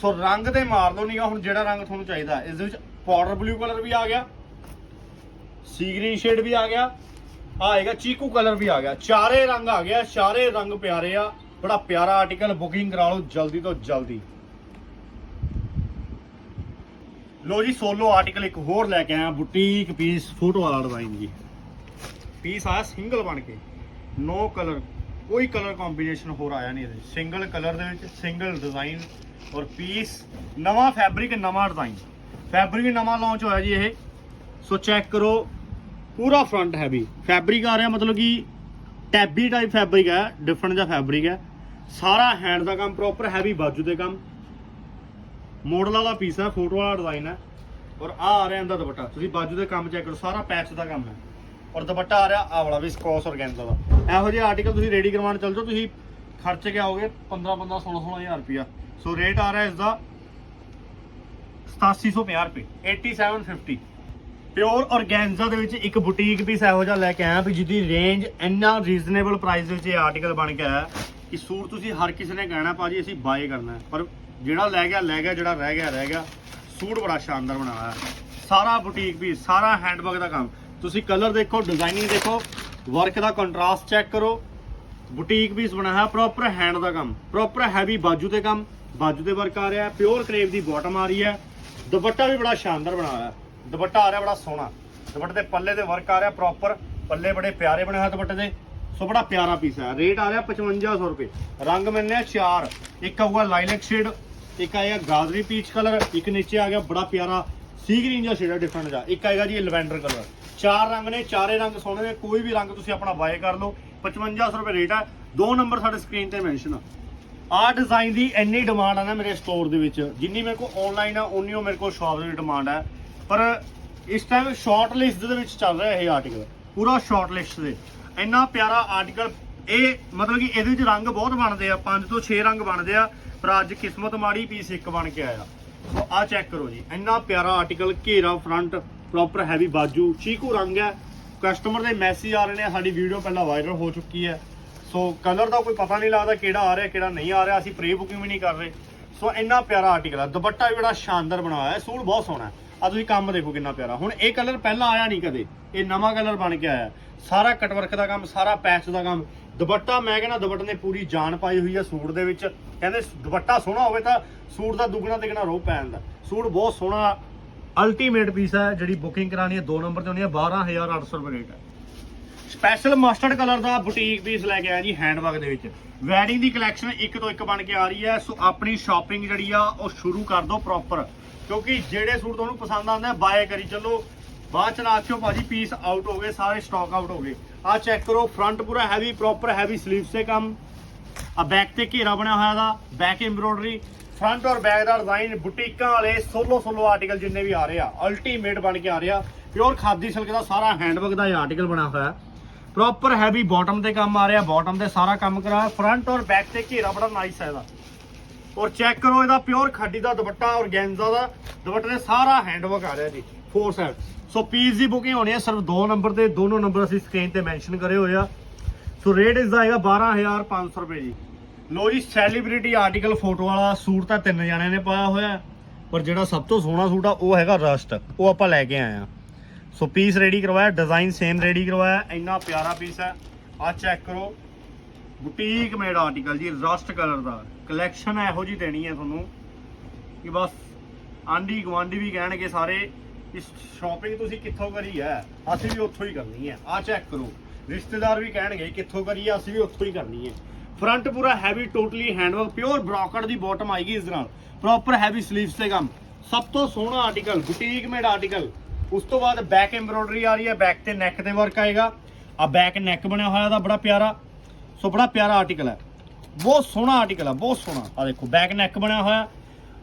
ਸੋ ਰੰਗ ਤੇ ਮਾਰ ਲਓ ਨਹੀਂ ਹੁਣ ਜਿਹੜਾ ਰੰਗ ਤੁਹਾਨੂੰ ਚਾਹੀਦਾ। ਇਸ ਦੇ ਵਿੱਚ ਪਾਊਡਰ ਬਲੂ ਕਲਰ ਵੀ ਆ ਗਿਆ। ਸੀ ਗ੍ਰੀਨ ਸ਼ੇਡ ਵੀ ਆ ਗਿਆ। ਆ ਆਏਗਾ ਚੀਕੂ ਕਲਰ ਵੀ ਆ ਗਿਆ। ਚਾਰੇ ਰੰਗ ਆ ਗਿਆ। ਚਾਰੇ ਰੰਗ ਪਿਆਰੇ ਆ। ਬੜਾ ਪਿਆਰਾ ਆਰਟੀਕਲ ਬੁਕਿੰਗ ਕਰਾ ਲਓ ਜਲਦੀ ਤੋਂ ਜਲਦੀ। ਲੋ ਜੀ ਸੋਲੋ ਆਰਟੀਕਲ ਇੱਕ ਹੋਰ ਲੈ ਕੇ ਆਇਆ ਬੁਟੀਕ ਪੀਸ ਫੋਟੋ ਵਾਲਾ ਡਿਜ਼ਾਈਨ ਜੀ। ਪੀਸ ਆਇਆ ਸਿੰਗਲ ਬਣ ਕੇ। ਨੋ ਕਲਰ ਕੋਈ ਕਲਰ ਕੰਬੀਨੇਸ਼ਨ ਹੋਰ ਆਇਆ ਨਹੀਂ ਇਹਦੇ ਸਿੰਗਲ ਕਲਰ ਦੇ ਵਿੱਚ ਸਿੰਗਲ ਡਿਜ਼ਾਈਨ ਔਰ ਪੀਸ ਨਵਾਂ ਫੈਬਰਿਕ ਨਵਾਂ ਡਿਜ਼ਾਈਨ ਫੈਬਰਿਕ ਨਵਾਂ ਲਾਂਚ ਹੋਇਆ ਜੀ ਇਹ। ਸੋ ਚੈੱਕ ਕਰੋ, ਪੂਰਾ ਫਰੰਟ ਹੈਵੀ ਫੈਬਰਿਕ ਆ ਰਿਹਾ ਮਤਲਬ ਕਿ ਟੈਬੀ ਟਾਈਪ ਫੈਬਰਿਕ ਹੈ ਡਿਫਰੈਂਟ ਜਿਹਾ ਫੈਬਰਿਕ ਹੈ। ਸਾਰਾ ਹੈਂਡ ਦਾ ਕੰਮ ਪ੍ਰੋਪਰ ਹੈਵੀ ਬਾਜੂ ਦੇ ਕੰਮ। ਮੋਡਲ ਵਾਲਾ ਪੀਸ ਹੈ ਫੋਟੋ ਵਾਲਾ ਡਿਜ਼ਾਈਨ ਹੈ। ਔਰ ਆ ਆ ਰਿਹਾ ਇਹਦਾ ਦੁਪੱਟਾ। ਤੁਸੀਂ ਬਾਜੂ ਦੇ ਕੰਮ ਚੈੱਕ ਕਰੋ, ਸਾਰਾ ਪੈਚ ਦਾ ਕੰਮ ਹੈ। ਔਰ ਦੁਪੱਟਾ ਆ ਰਿਹਾ ਆ ਵਾਲਾ ਵੀ ਸਕੋਸ ਔਰਗੈਂਜ਼ਾ ਦਾ। ਇਹੋ ਜਿਹੇ ਆਰਟੀਕਲ ਤੁਸੀਂ ਰੈਡੀ ਕਰਵਾਉਣ ਚੱਲ ਜਾਓ, ਤੁਸੀਂ ਖਰਚ ਕੇ ਆਓਗੇ 15 15 16 16000 ਰੁਪਿਆ ਸੋ ਰੇਟ ਆ ਰਿਹਾ ਇਸ ਦਾ 8750 ਰੁਪਏ 8750 ਪਿਓਰ ਔਰਗੈਂਜ਼ਾ ਦੇ ਵਿੱਚ ਇੱਕ ਬੁਟੀਕ ਪੀਸ ਇਹੋ ਜਿਹਾ ਲੈ ਕੇ ਆਇਆ ਵੀ ਜਿਹਦੀ ਰੇਂਜ ਇੰਨਾ ਰੀਜ਼ਨੇਬਲ ਪ੍ਰਾਈਸ ਵਿੱਚ ਇਹ ਆਰਟੀਕਲ ਬਣ ਗਿਆ ਆਇਆ ਕਿ ਸੂਟ ਤੁਸੀਂ ਹਰ ਕਿਸੇ ਨੇ ਕਹਿਣਾ, ਭਾਜੀ, ਅਸੀਂ ਬਾਏ ਕਰਨਾ ਹੈ। ਪਰ ਜਿਹੜਾ ਲੈ ਗਿਆ ਲੈ ਗਿਆ, ਜਿਹੜਾ ਰਹਿ ਗਿਆ ਰਹਿ ਗਿਆ। ਸੂਟ ਬੜਾ ਸ਼ਾਨਦਾਰ ਬਣਾਇਆ ਸਾਰਾ ਬੁਟੀਕ ਵੀ, ਸਾਰਾ ਹੈਂਡਵਰਕ ਦਾ ਕੰਮ। ਤੁਸੀਂ ਕਲਰ ਦੇਖੋ ਡਿਜ਼ਾਈਨਿੰਗ ਦੇਖੋ ਵਰਕ ਦਾ ਕੰਟਰਾਸਟ ਚੈੱਕ ਕਰੋ। ਬੁਟੀਕ ਪੀਸ ਬਣਾਇਆ ਪ੍ਰੋਪਰ ਹੈਂਡ ਦਾ ਕੰਮ। ਪ੍ਰੋਪਰ ਹੈਵੀ ਬਾਜੂ ਤੇ ਕੰਮ। ਬਾਜੂ ਤੇ ਵਰਕ ਆ ਰਿਹਾ ਪਿਓਰ ਕਰੇਵ ਦੀ ਬਾਟਮ ਆ ਰਹੀ ਹੈ। ਦੁਪੱਟਾ ਵੀ ਬੜਾ ਸ਼ਾਨਦਾਰ ਬਣਾਇਆ ਹੈ ਦੁਪੱਟਾ ਆ ਰਿਹਾ ਬੜਾ ਸੋਹਣਾ। ਦੁਪੱਟੇ ਦੇ ਪੱਲੇ ਤੇ ਵਰਕ ਆ ਰਿਹਾ ਪ੍ਰੋਪਰ ਪੱਲੇ ਬੜੇ ਪਿਆਰੇ ਬਣਾਇਆ ਹੋਏ ਦੁਪੱਟੇ ਦੇ। ਸੋ ਬੜਾ ਪਿਆਰਾ ਪੀਸ ਹੈ। ਰੇਟ ਆ ਰਿਹਾ 5500 ਰੁਪਏ। ਰੰਗ ਮਿਲਨੇ ਆ ਚਾਰ। ਇੱਕ ਆਊਗਾ ਲਾਈਲੈਕ ਸ਼ੇਡ ਇੱਕ ਆਇਆ ਗਾਜਰੀ ਪੀਚ ਕਲਰ ਇੱਕ ਨੀਚੇ ਆ ਗਿਆ ਬੜਾ ਪਿਆਰਾ ਸੀ ਗ੍ਰੀਨ ਜਿਹਾ ਸ਼ੇਡ ਹੈ ਡਿਫਰੈਂਟ ਜਿਹਾ। ਇੱਕ ਆਏਗਾ ਜੀ ਲਵੈਂਡਰ ਕਲਰ ਚਾਰ ਰੰਗ ਨੇ, ਚਾਰੇ ਰੰਗ ਸੋਹਣੇ ਨੇ। ਕੋਈ ਵੀ ਰੰਗ ਤੁਸੀਂ ਆਪਣਾ ਬਾਏ ਕਰ ਲਓ। 5500 ਰੁਪਏ ਰੇਟ ਹੈ ਦੋ ਨੰਬਰ ਸਾਡੇ ਸਕਰੀਨ ਤੇ ਮੈਂਸ਼ਨ ਆ। ਆਹ ਡਿਜ਼ਾਈਨ ਦੀ ਇੰਨੀ ਡਿਮਾਂਡ ਆ ਨਾ ਮੇਰੇ ਸਟੋਰ ਦੇ ਵਿੱਚ। ਜਿੰਨੀ ਮੇਰੇ ਕੋਲ ਆਨਲਾਈਨ ਆ, ਉਨੀ ਉਹ ਮੇਰੇ ਕੋਲ ਸ਼ਾਪ ਦੇ ਡਿਮਾਂਡ ਹੈ ਪਰ ਇਸ ਟਾਈਮ ਸ਼ਾਰਟ ਲਿਸਟ ਦੇ ਵਿੱਚ ਚੱਲ ਰਿਹਾ ਇਹ ਆਰਟੀਕਲ ਪੂਰਾ ਸ਼ਾਰਟ ਲਿਸਟ ਦੇ। ਇੰਨਾ ਪਿਆਰਾ ਆਰਟੀਕਲ ਇਹ ਮਤਲਬ ਕਿ ਇਹਦੇ ਵਿੱਚ ਰੰਗ ਬਹੁਤ ਬਣਦੇ ਆ 5 ਤੋਂ 6 ਰੰਗ ਬਣਦੇ ਆ, ਪਰ ਅੱਜ ਕਿਸਮਤ ਮਾੜੀ ਪੀਸ ਇੱਕ ਬਣ ਕੇ ਆਇਆ। ਸੋ ਆ ਚੈੱਕ ਕਰੋ ਜੀ, ਇੰਨਾ ਪਿਆਰਾ ਆਰਟੀਕਲ ਘੇਰਾ ਫਰੰਟ ਪ੍ਰੋਪਰ ਹੈਵੀ ਬਾਜੂ, ਚੀਕੂ ਰੰਗ ਹੈ। ਕਸਟਮਰ ਦੇ ਮੈਸੇਜ ਆ ਰਹੇ ਨੇ, ਸਾਡੀ ਵੀਡੀਓ ਪਹਿਲਾਂ ਵਾਇਰਲ ਹੋ ਚੁੱਕੀ ਹੈ। ਸੋ ਕਲਰ ਦਾ ਕੋਈ ਪਤਾ ਨਹੀਂ ਲੱਗਦਾ ਕਿਹੜਾ ਆ ਰਿਹਾ, ਕਿਹੜਾ ਨਹੀਂ ਆ ਰਿਹਾ, ਅਸੀਂ ਪ੍ਰੀ ਬੁਕਿੰਗ ਵੀ ਨਹੀਂ ਕਰ ਰਹੇ। ਸੋ ਇੰਨਾ ਪਿਆਰਾ ਆਰਟੀਕਲ ਹੈ ਦੁਪੱਟਾ ਵੀ ਬੜਾ ਸ਼ਾਨਦਾਰ ਬਣਾਇਆ ਹੈ ਸੂਟ ਬਹੁਤ ਸੋਹਣਾ ਹੈ। ਆ ਤੁਸੀਂ ਕੰਮ ਦੇਖੋ ਕਿੰਨਾ ਪਿਆਰਾ। ਹੁਣ ਇਹ ਕਲਰ ਪਹਿਲਾਂ ਆਇਆ ਨਹੀਂ ਕਦੇ। ਇਹ ਨਵਾਂ ਕਲਰ ਬਣ ਕੇ ਆਇਆ। ਸਾਰਾ ਕਟਵਰਕ ਦਾ ਕੰਮ, ਸਾਰਾ ਪੈਚ ਦਾ ਕੰਮ। ਦੁਪੱਟਾ ਮੈਂ ਕਹਿੰਦਾ ਦੁਪੱਟੇ ਨੇ ਪੂਰੀ ਜਾਨ ਪਾਈ ਹੋਈ ਆ ਸੂਟ ਦੇ ਵਿੱਚ। ਕਹਿੰਦੇ ਦੁਪੱਟਾ ਸੋਹਣਾ ਹੋਵੇ ਤਾਂ ਸੂਟ ਦਾ ਦੁੱਗਣਾ ਤਿਗਣਾ ਰੋਹ ਪੈ ਜਾਂਦਾ। ਸੂਟ ਬਹੁਤ ਸੋਹਣਾ ਅਲਟੀਮੇਟ ਪੀਸ ਹੈ ਜਿਹੜੀ ਬੁਕਿੰਗ ਕਰਾਣੀ ਹੈ 2 ਨੰਬਰ ਤੇ ਹੋਣੀ ਹੈ 12800 ਰੁਪਏ ਰੇਟ ਹੈ ਸਪੈਸ਼ਲ ਮਸਟਰਡ ਕਲਰ ਦਾ ਬੁਟੀਕ ਪੀਸ ਲੈ ਕੇ ਆਇਆ ਜੀ ਹੈਂਡਬੈਗ ਦੇ ਵਿੱਚ। ਵੈਡਿੰਗ ਦੀ ਕਲੈਕਸ਼ਨ ਇੱਕ ਤੋਂ ਇੱਕ ਬਣ ਕੇ ਆ ਰਹੀ ਹੈ ਸੋ ਆਪਣੀ ਸ਼ਾਪਿੰਗ ਜਿਹੜੀ ਆ, ਉਹ ਸ਼ੁਰੂ ਕਰ ਦਿਓ ਪ੍ਰੋਪਰ ਕਿਉਂਕਿ ਜਿਹੜੇ ਸੂਟ ਤੁਹਾਨੂੰ ਪਸੰਦ ਆਉਂਦੇ ਬਾਏ ਕਰੀ ਚੱਲੋ। ਬਾਅਦ ਚ ਨਾ ਆਖਿਓ ਭਾਜੀ ਪੀਸ ਆਊਟ ਹੋ ਗਏ, ਸਾਰੇ ਸਟਾਕ ਆਊਟ ਹੋ ਗਏ। ਆ ਚੈੱਕ ਕਰੋ ਫਰੰਟ ਪੂਰਾ ਹੈਵੀ ਪ੍ਰੋਪਰ ਹੈਵੀ ਸਲੀਵਸ ਤੇ ਕੰਮ। ਆ ਬੈਕ ਤੇ ਘੇਰਾ ਬਣਿਆ ਹੋਇਆ ਦਾ ਬੈਕ ਐਮਬ੍ਰੋਇਡਰੀ ਫਰੰਟ ਔਰ ਬੈਕ ਦਾ ਡਿਜ਼ਾਈਨ ਬੁਟੀਕਾਂ ਵਾਲੇ ਸੋਲੋ ਸੋਲੋ ਆਰਟੀਕਲ ਜਿੰਨੇ ਵੀ ਆ ਰਹੇ ਆ ਅਲਟੀਮੇਟ ਬਣ ਕੇ ਆ ਰਿਹਾ ਪਿਓਰ ਖਾਦੀ ਸਿਲਕ ਦਾ ਸਾਰਾ ਹੈਂਡਵਰਕ ਦਾ ਇਹ ਆਰਟੀਕਲ ਬਣਾ ਹੋਇਆ। ਪ੍ਰੋਪਰ ਹੈਵੀ ਬਾਟਮ ਤੇ ਕੰਮ ਆ ਰਿਹਾ ਬਾਟਮ ਤੇ ਸਾਰਾ ਕੰਮ ਕਰਾਇਆ। ਫਰੰਟ ਔਰ ਬੈਕ ਤੇ ਘੇਰਾ ਬੜਾ ਨਾਈਸ ਹੈ ਇਹਦਾ। ਔਰ ਚੈੱਕ ਕਰੋ ਇਹਦਾ ਪਿਓਰ ਖੱਡੀ ਦਾ ਦੁਪੱਟਾ ਔਰ ਗੈਂਜ਼ਾ ਦਾ। ਦੁਪੱਟੇ ਤੇ ਸਾਰਾ ਹੈਂਡਵਰਕ ਆ ਰਿਹਾ ਜੀ ਫੋਰ ਸਾਈਡ ਸੋ ਪੀਸ ਦੀ ਬੁਕਿੰਗ ਹੋਣੀ ਹੈ ਸਿਰਫ ਦੋ ਨੰਬਰ ਤੇ, ਦੋਨੋਂ ਨੰਬਰ ਅਸੀਂ ਸਕਰੀਨ ਤੇ ਮੈਂਸ਼ਨ ਕਰੇ ਹੋਏ ਆ। ਸੋ ਰੇਟ ਇਸ ਦਾ ਆਏਗਾ 12500 ਰੁਪਏ ਜੀ। ਲੋ ਜੀ ਸੈਲੀਬ੍ਰਿਟੀ ਆਰਟੀਕਲ ਫੋਟੋ ਵਾਲਾ ਸੂਟ ਤਾਂ ਤਿੰਨ ਜਣਿਆਂ ਨੇ ਪਾਇਆ ਹੋਇਆ ਪਰ ਜਿਹੜਾ ਸਭ ਤੋਂ ਸੋਹਣਾ ਸੂਟ ਆ, ਉਹ ਹੈਗਾ ਰਸਟ ਉਹ ਆਪਾਂ ਲੈ ਕੇ ਆਏ ਆ। ਸੋ ਪੀਸ ਰੈਡੀ ਕਰਵਾਇਆ ਡਿਜ਼ਾਈਨ ਸੇਮ ਰੈਡੀ ਕਰਵਾਇਆ, ਇੰਨਾ ਪਿਆਰਾ ਪੀਸ ਹੈ। ਆ ਚੈੱਕ ਕਰੋ ਬੁਟੀਕ ਮੇਡ ਆਰਟੀਕਲ ਜੀ ਰਸਟ ਕਲਰ ਦਾ। ਕਲੈਕਸ਼ਨ ਇਹੋ ਜੀ ਦੇਣੀ ਹੈ ਤੁਹਾਨੂੰ ਕਿ ਬਸ ਆਂਢੀ ਗਵਾਂਢੀ ਵੀ ਕਹਿਣਗੇ ਸਾਰੇ ਇਸ ਸ਼ਾਪਿੰਗ ਤੁਸੀਂ ਕਿੱਥੋਂ ਕਰੀ ਹੈ? ਅਸੀਂ ਵੀ ਉੱਥੋਂ ਹੀ ਕਰਨੀ ਹੈ। ਆ ਚੈੱਕ ਕਰੋ। ਰਿਸ਼ਤੇਦਾਰ ਵੀ ਕਹਿਣਗੇ ਕਿੱਥੋਂ ਕਰੀ ਹੈ? ਅਸੀਂ ਵੀ ਉੱਥੋਂ ਹੀ ਕਰਨੀ ਹੈ। ਫਰੰਟ ਪੂਰਾ heavy totally handwork pure brocade ਦੀ ਬਾਟਮ ਆਏਗੀ ਇਸ ਨਾਲ। ਪ੍ਰੋਪਰ ਹੈਵੀ ਸਲੀਵਸ ਤੇ ਕੰਮ। ਸਭ ਤੋਂ ਸੋਹਣਾ ਆਰਟੀਕਲ ਬੁਟੀਕ ਮੇਡ ਆਰਟੀਕਲ ਉਸ ਤੋਂ ਬਾਅਦ ਬੈਕ ਐਮਬ੍ਰੋਇਡਰੀ ਆ ਰਹੀ ਹੈ। ਬੈਕ ਤੇ ਨੈਕ ਤੇ ਵਰਕ ਆਏਗਾ। ਆ ਬੈਕ ਨੈਕ ਬਣਿਆ ਹੋਇਆ ਦਾ ਬੜਾ ਪਿਆਰਾ। ਸੋ ਬੜਾ ਪਿਆਰਾ ਆਰਟੀਕਲ ਹੈ। ਬਹੁਤ ਸੋਹਣਾ ਆਰਟੀਕਲ ਹੈ ਬਹੁਤ ਸੋਹਣਾ। ਆ ਦੇਖੋ ਬੈਕ ਨੈਕ ਬਣਿਆ ਹੋਇਆ।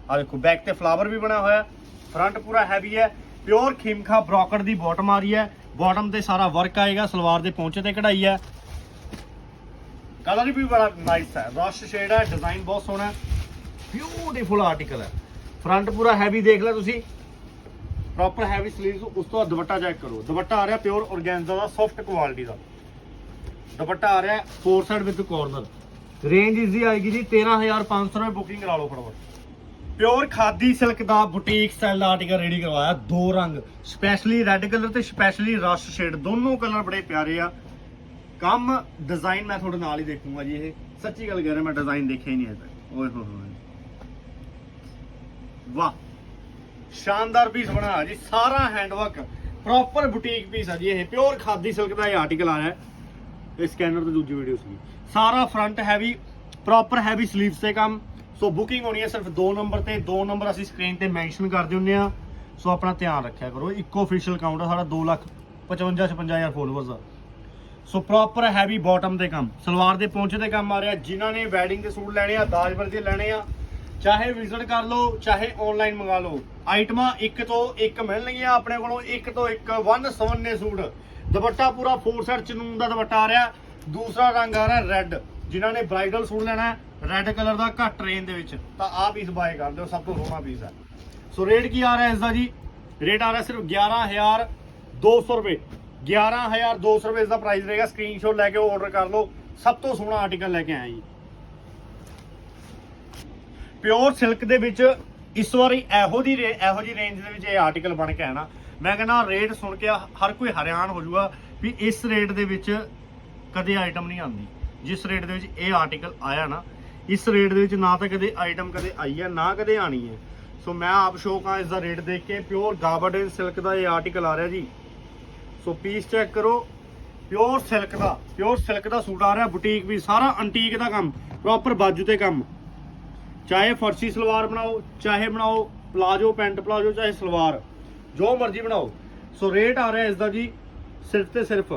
ਆ ਦੇਖੋ ਬੈਕ ਤੇ ਫਲਾਵਰ ਵੀ ਬਣਿਆ ਹੋਇਆ। ਫਰੰਟ ਪੂਰਾ ਹੈਵੀ ਹੈ। ਪਿਓਰ ਖਿਮਖਾ ਬ੍ਰੋਕਟ ਦੀ ਬਾਟਮ ਆ ਰਹੀ ਹੈ। ਬਾਟਮ ਤੇ ਸਾਰਾ ਵਰਕ ਆਏਗਾ, ਸਲਵਾਰ ਦੇ ਪਹੁੰਚੇ ਤੇ ਕਢਾਈ ਹੈ। ਕਲਰ ਵੀ ਬੜਾ ਨਾਈਸ ਹੈ। ਰਸ਼ ਸ਼ੇਡ ਹੈ ਡਿਜ਼ਾਈਨ ਬਹੁਤ ਸੋਹਣਾ ਹੈ। ਬਿਊਟੀਫੁਲ ਆਰਟੀਕਲ ਹੈ। ਫਰੰਟ ਪੂਰਾ ਹੈਵੀ ਦੇਖ ਲੈ ਤੁਸੀਂ। ਪ੍ਰੋਪਰ ਹੈਵੀ ਸਲੀਵਸ ਉਸ ਤੋਂ ਬਾਅਦ ਦੁਪੱਟਾ ਚੈੱਕ ਕਰੋ। ਦੁਪੱਟਾ ਆ ਰਿਹਾ ਪਿਓਰ ਔਰਗੈਂਜ਼ਾ ਦਾ ਸੌਫਟ ਕੁਆਲਿਟੀ ਦਾ। ਦੁਪੱਟਾ ਆ ਰਿਹਾ four side with corner range ਇਸ ਦੀ ਆਏਗੀ ਜੀ 13500 ਰੁਪਏ ਬੁਕਿੰਗ ਕਰਾ ਲਓ ਫਟਾਫਟ। ਪਿਓਰ ਖਾਦੀ ਸਿਲਕ ਦਾ ਬੁਟੀਕ ਸਟਾਈਲ ਆਰਟੀਕਲ ਰੈਡੀ ਕਰਵਾਇਆ, ਦੋ ਰੰਗ ਸਪੈਸ਼ਲੀ ਰੈੱਡ ਕਲਰ ਤੇ ਸਪੈਸ਼ਲੀ ਰਸ਼ ਸ਼ੇਡ ਦੋਨੋਂ ਕਲਰ ਬੜੇ ਪਿਆਰੇ ਆ। ਕੰਮ ਡਿਜ਼ਾਈਨ ਮੈਂ ਤੁਹਾਡੇ ਨਾਲ ਹੀ ਦੇਖੂੰਗਾ ਜੀ ਇਹ। ਸੱਚੀ ਗੱਲ ਕਹਿ ਰਿਹਾ, ਮੈਂ ਡਿਜ਼ਾਈਨ ਦੇਖਿਆ ਹੀ ਨਹੀਂ ਅਜੇ ਓਏ ਹੋ ਹੋ ਵਾਹ। ਸ਼ਾਨਦਾਰ ਪੀਸ ਬਣਾਇਆ ਜੀ, ਸਾਰਾ ਹੈਂਡਵਰਕ ਪ੍ਰੋਪਰ ਬੁਟੀਕ ਪੀਸ ਆ ਜੀ ਇਹ। ਪਿਓਰ ਖਾਦੀ ਸਿਲਕ ਦਾ ਇਹ ਆਰਟੀਕਲ ਆਇਆ। ਇਹ ਸਕੈਨਰ ਤੇ ਦੂਜੀ ਵੀਡੀਓ ਸੀ ਸਾਰਾ front heavy proper heavy sleeves ਤੇ ਕੰਮ। ਸੋ ਬੁਕਿੰਗ ਹੋਣੀ ਹੈ ਸਿਰਫ 2 ਨੰਬਰ ਤੇ 2 ਨੰਬਰ ਅਸੀਂ ਸਕਰੀਨ ਤੇ ਮੈਂਸ਼ਨ ਕਰ ਦਿੰਦੇ ਆ ਸੋ ਆਪਣਾ ਧਿਆਨ ਰੱਖਿਆ ਕਰੋ, ਇੱਕੋ ਅਫੀਸ਼ੀਅਲ ਅਕਾਊਂਟ ਆ ਸਾਡਾ 2 ਲੱਖ 55 55000 ਫੋਲੋਅਰਸ ਆ। ਸੋ ਪ੍ਰੋਪਰ ਹੈਵੀ ਬਾਟਮ ਤੇ ਕੰਮ। ਸਲਵਾਰ ਦੇ ਪੌਂਚੇ ਤੇ ਕੰਮ ਆ ਰਿਹਾ, ਜਿਨ੍ਹਾਂ ਨੇ ਵੈਡਿੰਗ ਦੇ ਸੂਟ ਲੈਣੇ ਆ, ਦਾਜ ਵਰਗੇ ਲੈਣੇ ਆ। ਚਾਹੇ ਵਿਜ਼ਿਟ ਕਰ ਲਓ, ਚਾਹੇ ਆਨਲਾਈਨ ਮੰਗਾ ਲਓ। ਆਈਟਮਾਂ ਇੱਕ ਤੋਂ ਇੱਕ ਮਿਲਣਗੀਆਂ ਆਪਣੇ ਕੋਲੋਂ, ਇੱਕ ਤੋਂ ਇੱਕ ਵਨ ਸਵੰਨੇ ਸੂਟ। ਦੁਪੱਟਾ ਪੂਰਾ ਫੋਰ ਸੈਟ ਚਨੂਨ ਦਾ ਦੁਪੱਟਾ ਆ ਰਿਹਾ। ਦੂਸਰਾ ਰੰਗ ਆ ਰਿਹਾ ਰੈੱਡ ਜਿਨ੍ਹਾਂ ਨੇ ਬ੍ਰਾਈਡਲ ਸੂਟ ਲੈਣਾ ਰੈੱਡ ਕਲਰ ਦਾ ਘੱਟ ਰੇਂਜ ਦੇ ਵਿੱਚ। ਤਾਂ ਆਹ ਪੀਸ ਬਾਏ ਕਰ ਦਿਓ, ਸਭ ਤੋਂ ਸੋਹਣਾ ਪੀਸ ਹੈ ਸੋ ਰੇਟ ਕੀ ਆ ਰਿਹਾ ਇਸ ਦਾ ਜੀ? ਰੇਟ ਆ ਰਿਹਾ ਸਿਰਫ 11200 ਰੁਪਏ 11200 ਰੁਪਏ। ਇਸ ਦਾ ਪ੍ਰਾਈਸ ਰਹੇਗਾ। ਸਕਰੀਨਸ਼ਾਟ ਲੈ ਕੇ ਆਰਡਰ ਕਰ ਲਓ। ਸਭ ਤੋਂ ਸੋਹਣਾ ਆਰਟੀਕਲ ਲੈ ਕੇ ਆਇਆ ਜੀ। ਪਿਓਰ ਸਿਲਕ ਦੇ ਵਿੱਚ ਇਸ ਵਾਰੀ ਇਹੋ ਜੀ ਰੇ- ਇਹੋ ਜੀ ਰੇਂਜ ਦੇ ਵਿੱਚ ਇਹ ਆਰਟੀਕਲ ਬਣ ਕੇ ਆਣਾ ਮੈਂ ਕਹਿੰਦਾ ਰੇਟ ਸੁਣ ਕੇ ਹਰ ਕੋਈ ਹੈਰਾਨ ਹੋ ਜਾਊਗਾ ਵੀ ਇਸ ਰੇਟ ਦੇ ਵਿੱਚ ਕਦੇ ਆਈਟਮ ਨਹੀਂ ਆਉਂਦੀ। ਜਿਸ ਰੇਟ ਦੇ ਵਿੱਚ ਇਹ ਆਰਟੀਕਲ ਆਇਆ ਨਾ, ਇਸ ਰੇਟ ਦੇ ਵਿੱਚ ਨਾ ਤਾਂ ਕਦੇ ਆਈਟਮ ਕਦੇ ਆਈ ਹੈ, ਨਾ ਕਦੇ ਆਣੀ ਹੈ। ਸੋ ਮੈਂ ਆਪ ਸ਼ੌਕ ਆ ਇਸ ਦਾ ਰੇਟ ਦੇਖ ਕੇ ਪਿਓਰ ਗਾਰਬਰਡਨ ਸਿਲਕ ਦਾ ਇਹ ਆਰਟੀਕਲ ਆ ਰਿਹਾ ਜੀ। ਸੋ ਪੀਸ ਚੈੱਕ ਕਰੋ ਪਿਓਰ ਸਿਲਕ ਦਾ ਪਿਓਰ ਸਿਲਕ ਦਾ ਸੂਟ ਆ ਰਿਹਾ ਬੁਟੀਕ ਵੀ, ਸਾਰਾ ਅੰਟੀਕ ਦਾ ਕੰਮ ਪ੍ਰੋਪਰ ਬਾਜੂ ਤੇ ਕੰਮ। ਚਾਹੇ ਫਰਸੀ ਸਲਵਾਰ ਬਣਾਓ, ਚਾਹੇ ਬਣਾਓ ਪਲਾਜੋ ਪੈਂਟ ਪਲਾਜੋ ਚਾਹੇ ਸਲਵਾਰ। ਜੋ ਮਰਜ਼ੀ ਬਣਾਓ। ਸੋ ਰੇਟ ਆ ਰਿਹਾ ਇਸ ਦਾ ਜੀ ਸਿਰਫ ਤੇ ਸਿਰਫ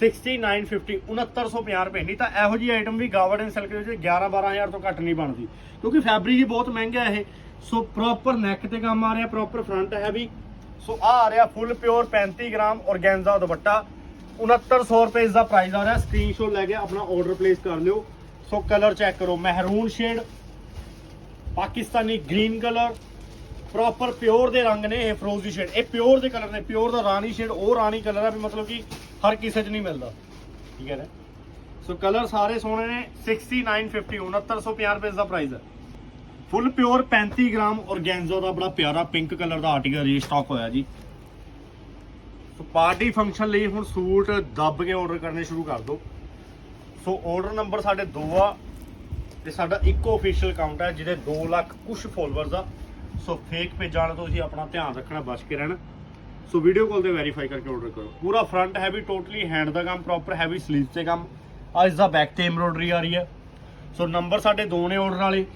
6950 6950 ਰੁਪਏ। ਨਹੀਂ ਤਾਂ ਇਹੋ ਜੀ ਆਈਟਮ ਵੀ ਗਾਵਰਡਨ ਸਿਲਕ ਦੇ ਵਿੱਚ 11 12000 ਤੋਂ ਘੱਟ ਨਹੀਂ ਬਣਦੀ। ਕਿਉਂਕਿ ਫੈਬਰਿਕ ਹੀ ਬਹੁਤ ਮਹਿੰਗਾ ਇਹ। ਸੋ ਪ੍ਰੋਪਰ ਨੈਕ ਤੇ ਕੰਮ ਆ ਰਿਹਾ ਪ੍ਰੋਪਰ ਫਰੰਟ ਹੈ ਵੀ। ਸੋ ਆ ਆ ਰਿਹਾ full pure 35 gram organza dupatta. 6900 ਰੁਪਏ ਇਸ ਦਾ ਪ੍ਰਾਈਸ ਆ ਰਿਹਾ। ਸਕਰੀਨਸ਼ਾਟ ਲੈ ਕੇ ਆਪਣਾ ਆਰਡਰ ਪਲੇਸ ਕਰ ਲਿਓ। ਸੋ ਕਲਰ ਚੈੱਕ ਕਰੋ। ਮਹਿਰੂਨ shade Pakistani green colour proper pure ਦੇ ਰੰਗ ਨੇ ਇਹ ਫਰੋਜ਼ੀ ਸ਼ੇਡ ਇਹ ਪਿਓਰ ਦੇ ਕਲਰ ਨੇ ਪਿਓਰ ਦਾ ਰਾਣੀ ਸ਼ੇਡ ਉਹ ਰਾਣੀ ਕਲਰ ਆ ਵੀ ਮਤਲਬ ਕਿ ਹਰ ਕਿਸੇ 'ਚ ਨਹੀਂ ਮਿਲਦਾ। ਠੀਕ ਹੈ ਨਾ? ਸੋ ਕਲਰ ਸਾਰੇ ਸੋਹਣੇ ਨੇ 6950 6950 ਰੁਪਏ ਦਾ ਪ੍ਰਾਈਸ ਹੈ। ਫੁੱਲ ਪਿਓਰ 35 ਗ੍ਰਾਮ ਔਰਗੈਂਜ਼ਾ ਦਾ ਬੜਾ ਪਿਆਰਾ ਪਿੰਕ ਕਲਰ ਦਾ ਆਰਟੀਕਲ ਰੀਸਟਾਕ ਹੋਇਆ ਜੀ। ਸੋ ਪਾਰਟੀ ਫੰਕਸ਼ਨ ਲਈ ਹੁਣ ਸੂਟ ਦੱਬ ਕੇ ਆਰਡਰ ਕਰਨੇ ਸ਼ੁਰੂ ਕਰ ਦਿਓ। ਸੋ ਆਰਡਰ ਨੰਬਰ ਸਾਡੇ 2 ਆ ਤੇ ਸਾਡਾ ਇੱਕੋ ਅਫੀਸ਼ੀਅਲ ਅਕਾਊਂਟ ਹੈ, ਜਿਹਦੇ 2 ਲੱਖ ਕੁਝ ਫੋਲੋਅਰਸ ਆ। ਸੋ ਫੇਕ ਪੇਜਾਂ ਤੋਂ ਤੁਸੀਂ ਆਪਣਾ ਧਿਆਨ ਰੱਖਣਾ, ਬਚ ਕੇ ਰਹਿਣਾ। ਸੋ ਵੀਡੀਓ ਕਾਲ ਤੇ ਵੈਰੀਫਾਈ ਕਰਕੇ ਆਰਡਰ ਕਰੋ। ਪੂਰਾ ਫਰੰਟ ਹੈਵੀ ਟੋਟਲੀ ਹੈਂਡ ਦਾ ਕੰਮ ਪ੍ਰੋਪਰ ਹੈਵੀ ਸਲੀਵ ਤੇ ਕੰਮ। ਆ ਇਸ ਦਾ ਬੈਕ ਤੇ ਐਮਬ੍ਰੋਇਡਰੀ ਆ ਰਹੀ ਹੈ। ਸੋ ਨੰਬਰ ਸਾਡੇ ਦੋ ਨੇ ਆਰਡਰ ਵਾਲੇ।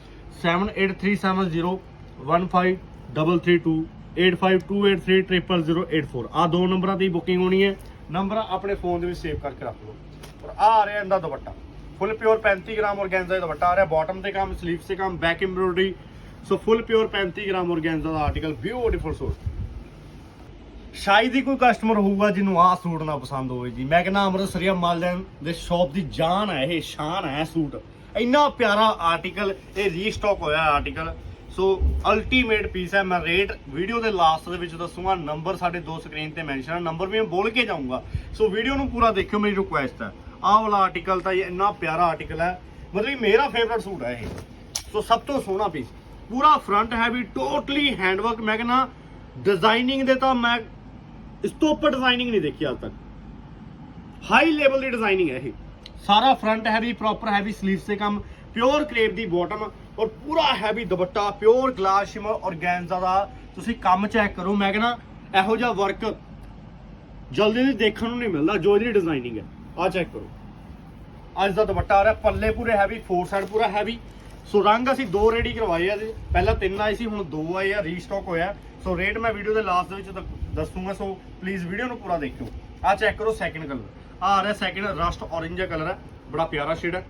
7837015332 8528300084 ਆ ਦੋ ਨੰਬਰਾਂ ਦੀ ਬੁਕਿੰਗ ਹੋਣੀ ਹੈ। ਨੰਬਰ ਆਪਣੇ ਫੋਨ ਦੇ ਵਿੱਚ ਸੇਵ ਕਰਕੇ ਰੱਖ ਲਓ। ਔਰ ਆ ਆ ਰਿਹਾ ਇਹਦਾ dupatta. Full pure 35 gram organza ਦਾ ਦੁਪੱਟਾ ਆ ਰਿਹਾ। ਬਾਟਮ ਤੇ ਕੰਮ ਸਲੀਵਸ ਤੇ ਕੰਮ back embroidery so full pure 35 gram organza ਦਾ ਆਰਟੀਕਲ ਬਿਊਟੀਫੁਲ ਸੂਟ ਸ਼ਾਇਦ ਹੀ ਕੋਈ ਕਸਟਮਰ ਹੋਊਗਾ ਜਿਹਨੂੰ ਆਹ ਸੂਟ ਨਾ ਪਸੰਦ ਹੋਵੇ ਜੀ। ਮੈਂ ਕਹਿੰਦਾ ਅੰਮ੍ਰਿਤਸਰੀਆ ਮਾਲਦਨ ਦੇ ਸ਼ਾਪ ਦੀ ਜਾਨ ਹੈ, ਇਹ ਸ਼ਾਨ ਹੈ ਇਹ ਸੂਟ ਇੰਨਾ ਪਿਆਰਾ ਆਰਟੀਕਲ ਇਹ ਰੀਸਟਾਕ ਹੋਇਆ ਆਰਟੀਕਲ ਸੋ ਅਲਟੀਮੇਟ ਪੀਸ ਹੈ। ਮੈਂ ਰੇਟ ਵੀਡੀਓ ਦੇ ਲਾਸਟ ਦੇ ਵਿੱਚ ਦੱਸੂਗਾ। ਨੰਬਰ ਸਾਡੇ ਦੋ ਸਕਰੀਨ ਤੇ ਮੈਂਸ਼ਨ ਹੈ। ਨੰਬਰ ਵੀ ਮੈਂ ਬੋਲ ਕੇ ਜਾਊਂਗਾ। ਸੋ ਵੀਡੀਓ ਨੂੰ ਪੂਰਾ ਦੇਖਿਓ, ਮੇਰੀ ਰਿਕੁਐਸਟ ਹੈ। ਆਹ ਵਾਲਾ ਆਰਟੀਕਲ ਤਾਂ ਇਹ ਇੰਨਾ ਪਿਆਰਾ ਆਰਟੀਕਲ ਹੈ। ਮਤਲਬ ਕਿ ਮੇਰਾ ਫੇਵਰਟ ਸੂਟ ਹੈ ਇਹ। ਸੋ ਸਭ ਤੋਂ ਸੋਹਣਾ ਪੀਸ ਪੂਰਾ ਫਰੰਟ ਹੈਵੀ ਟੋਟਲੀ ਹੈਂਡਵਰਕ ਮੈਂ ਕਹਿੰਦਾ ਡਿਜ਼ਾਈਨਿੰਗ ਦੇ ਤਾਂ ਮੈਂ ਇਸ ਤੋਂ ਉੱਪਰ ਡਿਜ਼ਾਈਨਿੰਗ ਨਹੀਂ ਦੇਖੀ ਅੱਜ ਤੱਕ। ਹਾਈ ਲੈਵਲ ਦੀ ਡਿਜ਼ਾਈਨਿੰਗ ਹੈ ਇਹ। ਸਾਰਾ front heavy proper heavy sleeves ਤੇ ਕੰਮ ਪਿਓਰ ਕਰੇਪ ਦੀ ਬਾਟਮ ਔਰ ਪੂਰਾ heavy dupatta pure glass shimmer organza ਦਾ। ਤੁਸੀਂ ਕੰਮ ਚੈੱਕ ਕਰੋ, ਮੈਂ ਕਹਿੰਦਾ, ਇਹੋ ਜਿਹਾ ਵਰਕ ਜਲਦੀ ਨਹੀਂ ਦੇਖਣ ਨੂੰ ਨਹੀਂ ਮਿਲਦਾ, ਜੋ ਇਹਦੀ ਡਿਜ਼ਾਈਨਿੰਗ ਹੈ। ਆ ਚੈੱਕ ਕਰੋ। ਅੱਜ ਦਾ ਦੁਪੱਟਾ ਆ ਰਿਹਾ, ਪੱਲੇ ਪੂਰੇ ਹੈਵੀ ਫੋਰ ਸਾਈਡ ਪੂਰਾ ਹੈਵੀ ਸੋ ਰੰਗ ਅਸੀਂ ਦੋ ਰੈਡੀ ਕਰਵਾਏ ਆ ਜੀ। ਪਹਿਲਾਂ ਤਿੰਨ ਆਏ ਸੀ, ਹੁਣ ਦੋ ਆਏ ਆ ਰੀਸਟਾਕ ਹੋਇਆ। ਸੋ ਰੇਟ ਮੈਂ ਵੀਡੀਓ ਦੇ ਲਾਸਟ ਦੇ ਵਿੱਚ ਦ- ਦੱਸੂਗਾ। ਸੋ ਪਲੀਜ਼ ਵੀਡੀਓ ਨੂੰ ਪੂਰਾ ਦੇਖਿਓ। ਆ ਚੈੱਕ ਕਰੋ ਸੈਕਿੰਡ ਕਲਰ ਆ ਆ ਰਿਹਾ ਸੈਕਿੰਡ ਰਸਟ orange ਜਿਹਾ ਕਲਰ ਹੈ ਬੜਾ ਪਿਆਰਾ ਸ਼ੇਡ ਹੈ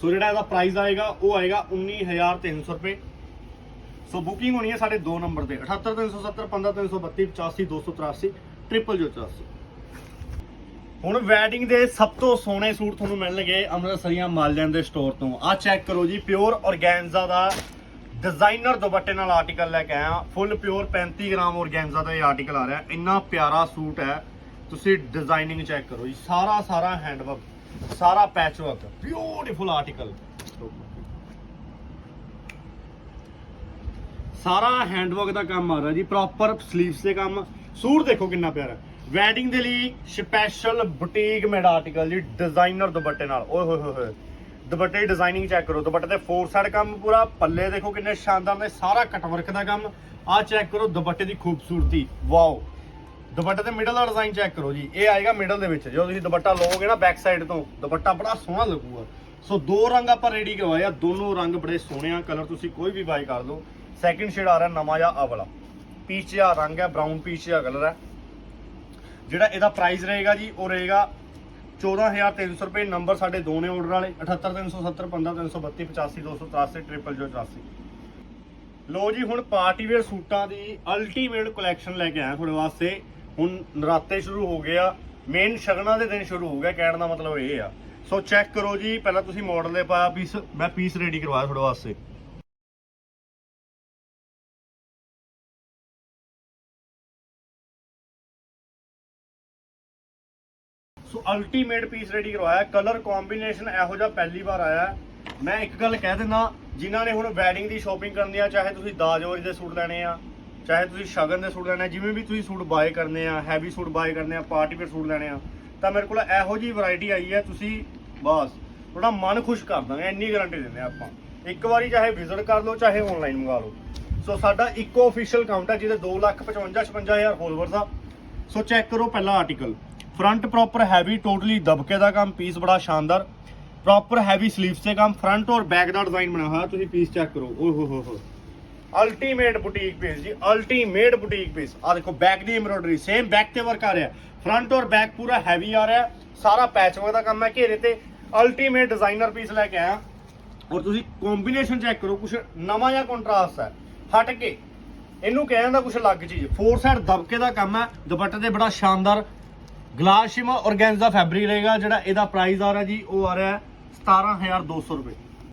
ਸੋ ਜਿਹੜਾ ਇਹਦਾ ਪ੍ਰਾਈਸ ਆਏਗਾ, ਉਹ ਆਏਗਾ 19300 ਰੁਪਏ। ਸੋ ਬੁਕਿੰਗ ਹੋਣੀ ਹੈ ਸਾਡੇ ਦੋ ਨੰਬਰ ਤੇ। 78370 15332 85283 00084 ਹੁਣ ਵੈਡਿੰਗ ਦੇ ਸਭ ਤੋਂ ਸੋਹਣੇ ਸੂਟ ਤੁਹਾਨੂੰ ਮਿਲਣਗੇ ਅੰਮ੍ਰਿਤਸਰੀਆਂ ਮਾਲਿਆਂ ਦੇ ਸਟੋਰ ਤੋਂ। ਆ ਚੈੱਕ ਕਰੋ ਜੀ ਪਿਓਰ ਔਰਗੈਂਜ਼ਾ ਦਾ ਡਿਜ਼ਾਈਨਰ ਦੁਪੱਟੇ ਨਾਲ ਆਰਟੀਕਲ ਲੈ ਕੇ ਆਇਆ। ਫੁੱਲ ਪਿਓਰ 35 ਗ੍ਰਾਮ ਔਰਗੈਂਜ਼ਾ ਦਾ ਇਹ ਆਰਟੀਕਲ ਆ ਰਿਹਾ। ਇੰਨਾ ਪਿਆਰਾ ਸੂਟ ਹੈ। ਤੁਸੀਂ ਡਿਜ਼ਾਈਨਿੰਗ ਚੈੱਕ ਕਰੋ ਜੀ। ਸਾਰਾ ਸਾਰਾ ਹੈਂਡਵਰਕ ਸਾਰਾ ਪੈਚ ਵਰਕ ਬਿਊਟੀਫੁਲ ਆਰਟੀਕਲ ਸਾਰਾ ਹੈਂਡਵਰਕ ਦਾ ਕੰਮ ਆ ਰਿਹਾ ਜੀ। ਪ੍ਰੋਪਰ ਸਲੀਵਸ ਦੇ ਕੰਮ। ਸੂਟ ਦੇਖੋ ਕਿੰਨਾ ਪਿਆਰਾ ਵੈਡਿੰਗ ਦੇ ਲਈ ਸਪੈਸ਼ਲ ਬੁਟੀਕ ਮੇਡ ਆਰਟੀਕਲ ਜੀ ਡਿਜ਼ਾਈਨਰ ਦੁਪੱਟੇ ਨਾਲ। ਓਏ ਹੋਏ ਹੋਏ ਹੋਏ। ਦੁਪੱਟੇ ਦੀ ਡਿਜ਼ਾਈਨਿੰਗ ਚੈੱਕ ਕਰੋ। ਦੁਪੱਟੇ ਤੇ ਫੋਰ ਸਾਈਡ ਕੰਮ ਪੂਰਾ, ਪੱਲੇ ਦੇਖੋ ਕਿੰਨੇ ਸ਼ਾਨਦਾਰ ਨੇ, ਸਾਰਾ ਕਟਵਰਕ ਦਾ ਕੰਮ। ਆਹ ਚੈੱਕ ਕਰੋ ਦੁਪੱਟੇ ਦੀ ਖੂਬਸੂਰਤੀ। ਵਾਓ। ਦੁਪੱਟੇ ਤੇ ਮਿਡਲ ਦਾ ਡਿਜ਼ਾਈਨ ਚੈੱਕ ਕਰੋ ਜੀ। ਇਹ ਆਏਗਾ ਮਿਡਲ ਦੇ ਵਿੱਚ। ਜਦੋਂ ਤੁਸੀਂ ਦੁਪੱਟਾ ਲਓਗੇ ਨਾ ਬੈਕ ਸਾਈਡ ਤੋਂ, ਦੁਪੱਟਾ ਬੜਾ ਸੋਹਣਾ ਲੱਗੂਗਾ। ਸੋ ਦੋ ਰੰਗ ਆਪਾਂ ਰੈਡੀ ਕਰਵਾਏ ਆ। ਦੋਨੋਂ ਰੰਗ ਬੜੇ ਸੋਹਣੇ ਆ। ਕਲਰ ਤੁਸੀਂ ਕੋਈ ਵੀ ਬਾਈ ਕਰ ਲਓ। ਸੈਕਿੰਡ ਸ਼ੇਡ ਆ ਰਿਹਾ ਨਵਾਂ ਜਿਹਾ ਆਹ ਵਾਲਾ। ਪੀਚ ਜਿਹਾ ਰੰਗ ਹੈ ਬਰਾਊਨ ਪੀਚ ਜਿਹਾ ਕਲਰ ਹੈ ਜਿਹੜਾ ਇਹਦਾ ਪ੍ਰਾਈਸ ਰਹੇਗਾ ਜੀ, ਉਹ ਰਹੇਗਾ 14300 ਰੁਪਏ। ਨੰਬਰ ਸਾਡੇ ਦੋ ਨੇ ਆਰਡਰ ਵਾਲੇ 78370 15332 85283 084 ਲੋ ਜੀ, ਹੁਣ ਪਾਰਟੀ ਵੇਅਰ ਸੂਟਾਂ ਦੀ ਅਲਟੀਮੇਟ ਕਲੈਕਸ਼ਨ ਲੈ ਕੇ ਆਇਆ ਤੁਹਾਡੇ ਵਾਸਤੇ। ਹੁਣ ਨਰਾਤੇ ਸ਼ੁਰੂ ਹੋ ਗਏ ਆ। ਮੇਨ ਸ਼ਗਨਾਂ ਦੇ ਦਿਨ ਸ਼ੁਰੂ ਹੋ ਗਿਆ, ਕਹਿਣ ਦਾ ਮਤਲਬ ਇਹ ਆ। ਸੋ ਚੈੱਕ ਕਰੋ ਜੀ, ਪਹਿਲਾਂ ਤੁਸੀਂ ਮਾਡਲ ਦੇ ਪਾਇਆ ਪੀਸ ਮੈਂ ਪੀਸ ਰੈਡੀ ਕਰਵਾਇਆ ਤੁਹਾਡੇ ਵਾਸਤੇ। ਸੋ ਅਲਟੀਮੇਟ ਪੀਸ ਰੈਡੀ ਕਰਵਾਇਆ। ਕਲਰ ਕੰਬੀਨੇਸ਼ਨ ਇਹੋ ਜਿਹਾ ਪਹਿਲੀ ਵਾਰ ਆਇਆ। ਮੈਂ ਇੱਕ ਗੱਲ ਕਹਿ ਦਿੰਦਾ ਜਿਨ੍ਹਾਂ ਨੇ ਹੁਣ ਵੈਡਿੰਗ ਦੀ ਸ਼ਾਪਿੰਗ ਕਰਨੀ ਆ ਚਾਹੇ ਤੁਸੀਂ ਦਾਜਵਰੀ ਦੇ ਸੂਟ ਲੈਣੇ ਆ ਚਾਹੇ ਤੁਸੀਂ ਸ਼ਗਨ ਦੇ ਸੂਟ ਲੈਣੇ ਆ ਜਿਵੇਂ ਵੀ ਤੁਸੀਂ ਸੂਟ ਬਾਏ ਕਰਨੇ ਆ ਹੈਵੀ ਸੂਟ ਬਾਏ ਕਰਨੇ ਆ ਪਾਰਟੀ ਵੇਅਰ ਸੂਟ ਲੈਣੇ ਆ ਤਾਂ ਮੇਰੇ ਕੋਲ ਇਹੋ ਜਿਹੀ ਵੈਰਾਈਟੀ ਆਈ ਹੈ ਤੁਸੀਂ ਬਸ ਤੁਹਾਡਾ ਮਨ ਖੁਸ਼ ਕਰ ਦਾਂਗੇ ਇੰਨੀ ਗਾਰੰਟੀ ਦਿੰਦੇ ਆ ਆਪਾਂ। ਇੱਕ ਵਾਰੀ ਚਾਹੇ ਵਿਜ਼ਿਟ ਕਰ ਲਓ ਚਾਹੇ ਆਨਲਾਈਨ ਮੰਗਾ ਲਓ। ਸੋ ਸਾਡਾ ਇੱਕੋ ਅਫੀਸ਼ੀਅਲ ਅਕਾਊਂਟ ਹੈ ਜਿਹਦੇ 2,55 55000 ਫੋਲੋਵਰਸ ਆ। ਸੋ ਚੈੱਕ ਕਰੋ ਪਹਿਲਾ article front proper heavy totally ਦਬਕੇ ਦਾ ਕੰਮ ਪੀਸ ਬੜਾ ਸ਼ਾਨਦਾਰ। ਪ੍ਰੋਪਰ ਹੈਵੀ ਸਲੀਵਸ ਤੇ ਕੰਮ ਫਰੰਟ ਔਰ ਬੈਕ ਦਾ ਡਿਜ਼ਾਈਨ ਬਣਿਆ ਹੋਇਆ, ਤੁਸੀਂ ਪੀਸ ਚੈੱਕ ਕਰੋ। ਓਹ ਹੋ ਹੋ ਹੋ। ਅਲਟੀਮੇਟ ਬੁਟੀਕ ਪੀਸ ਜੀ ਅਲਟੀਮੇਟ ਬੁਟੀਕ ਪੀਸ ਆ ਦੇਖੋ ਬੈਕ ਦੀ ਐਮਬ੍ਰੋਇਡਰੀ ਸੇਮ ਬੈਕ ਤੇ ਵਰਕ ਆ ਰਿਹਾ। ਫਰੰਟ ਔਰ ਬੈਕ ਪੂਰਾ ਹੈਵੀ ਆ ਰਿਹਾ, ਸਾਰਾ ਪੈਚ ਵਰਕ ਦਾ ਕੰਮ ਹੈ ਘੇਰੇ ਤੇ। ਅਲਟੀਮੇਟ ਡਿਜ਼ਾਈਨਰ ਪੀਸ ਲੈ ਕੇ ਆਇਆ। ਔਰ ਤੁਸੀਂ ਕੰਬੀਨੇਸ਼ਨ ਚੈੱਕ ਕਰੋ ਕੁਝ ਨਵਾਂ ਜਾਂ ਕੰਟਰਾਸਟ ਹੈ। ਹਟ ਕੇ। ਇਹਨੂੰ ਕਹਿਣ ਦਾ ਕੁਝ ਅਲੱਗ ਚੀਜ਼ ਫੋਰ ਸਾਈਡ ਦਬਕੇ ਦਾ ਕੰਮ ਹੈ, ਦੁਪੱਟੇ ਤੇ ਬੜਾ ਸ਼ਾਨਦਾਰ ਗਲਾਸ ਸ਼ਿਮਾ ਔਰਗੈਂਜ਼ਾ ਫੈਬਰਿਕ ਰਹੇਗਾ, ਜਿਹੜਾ ਇਹਦਾ ਪ੍ਰਾਈਸ ਆ ਰਿਹਾ ਜੀ, ਉਹ ਆ ਰਿਹਾ ਹੈ 17200 ਰੁਪਏ।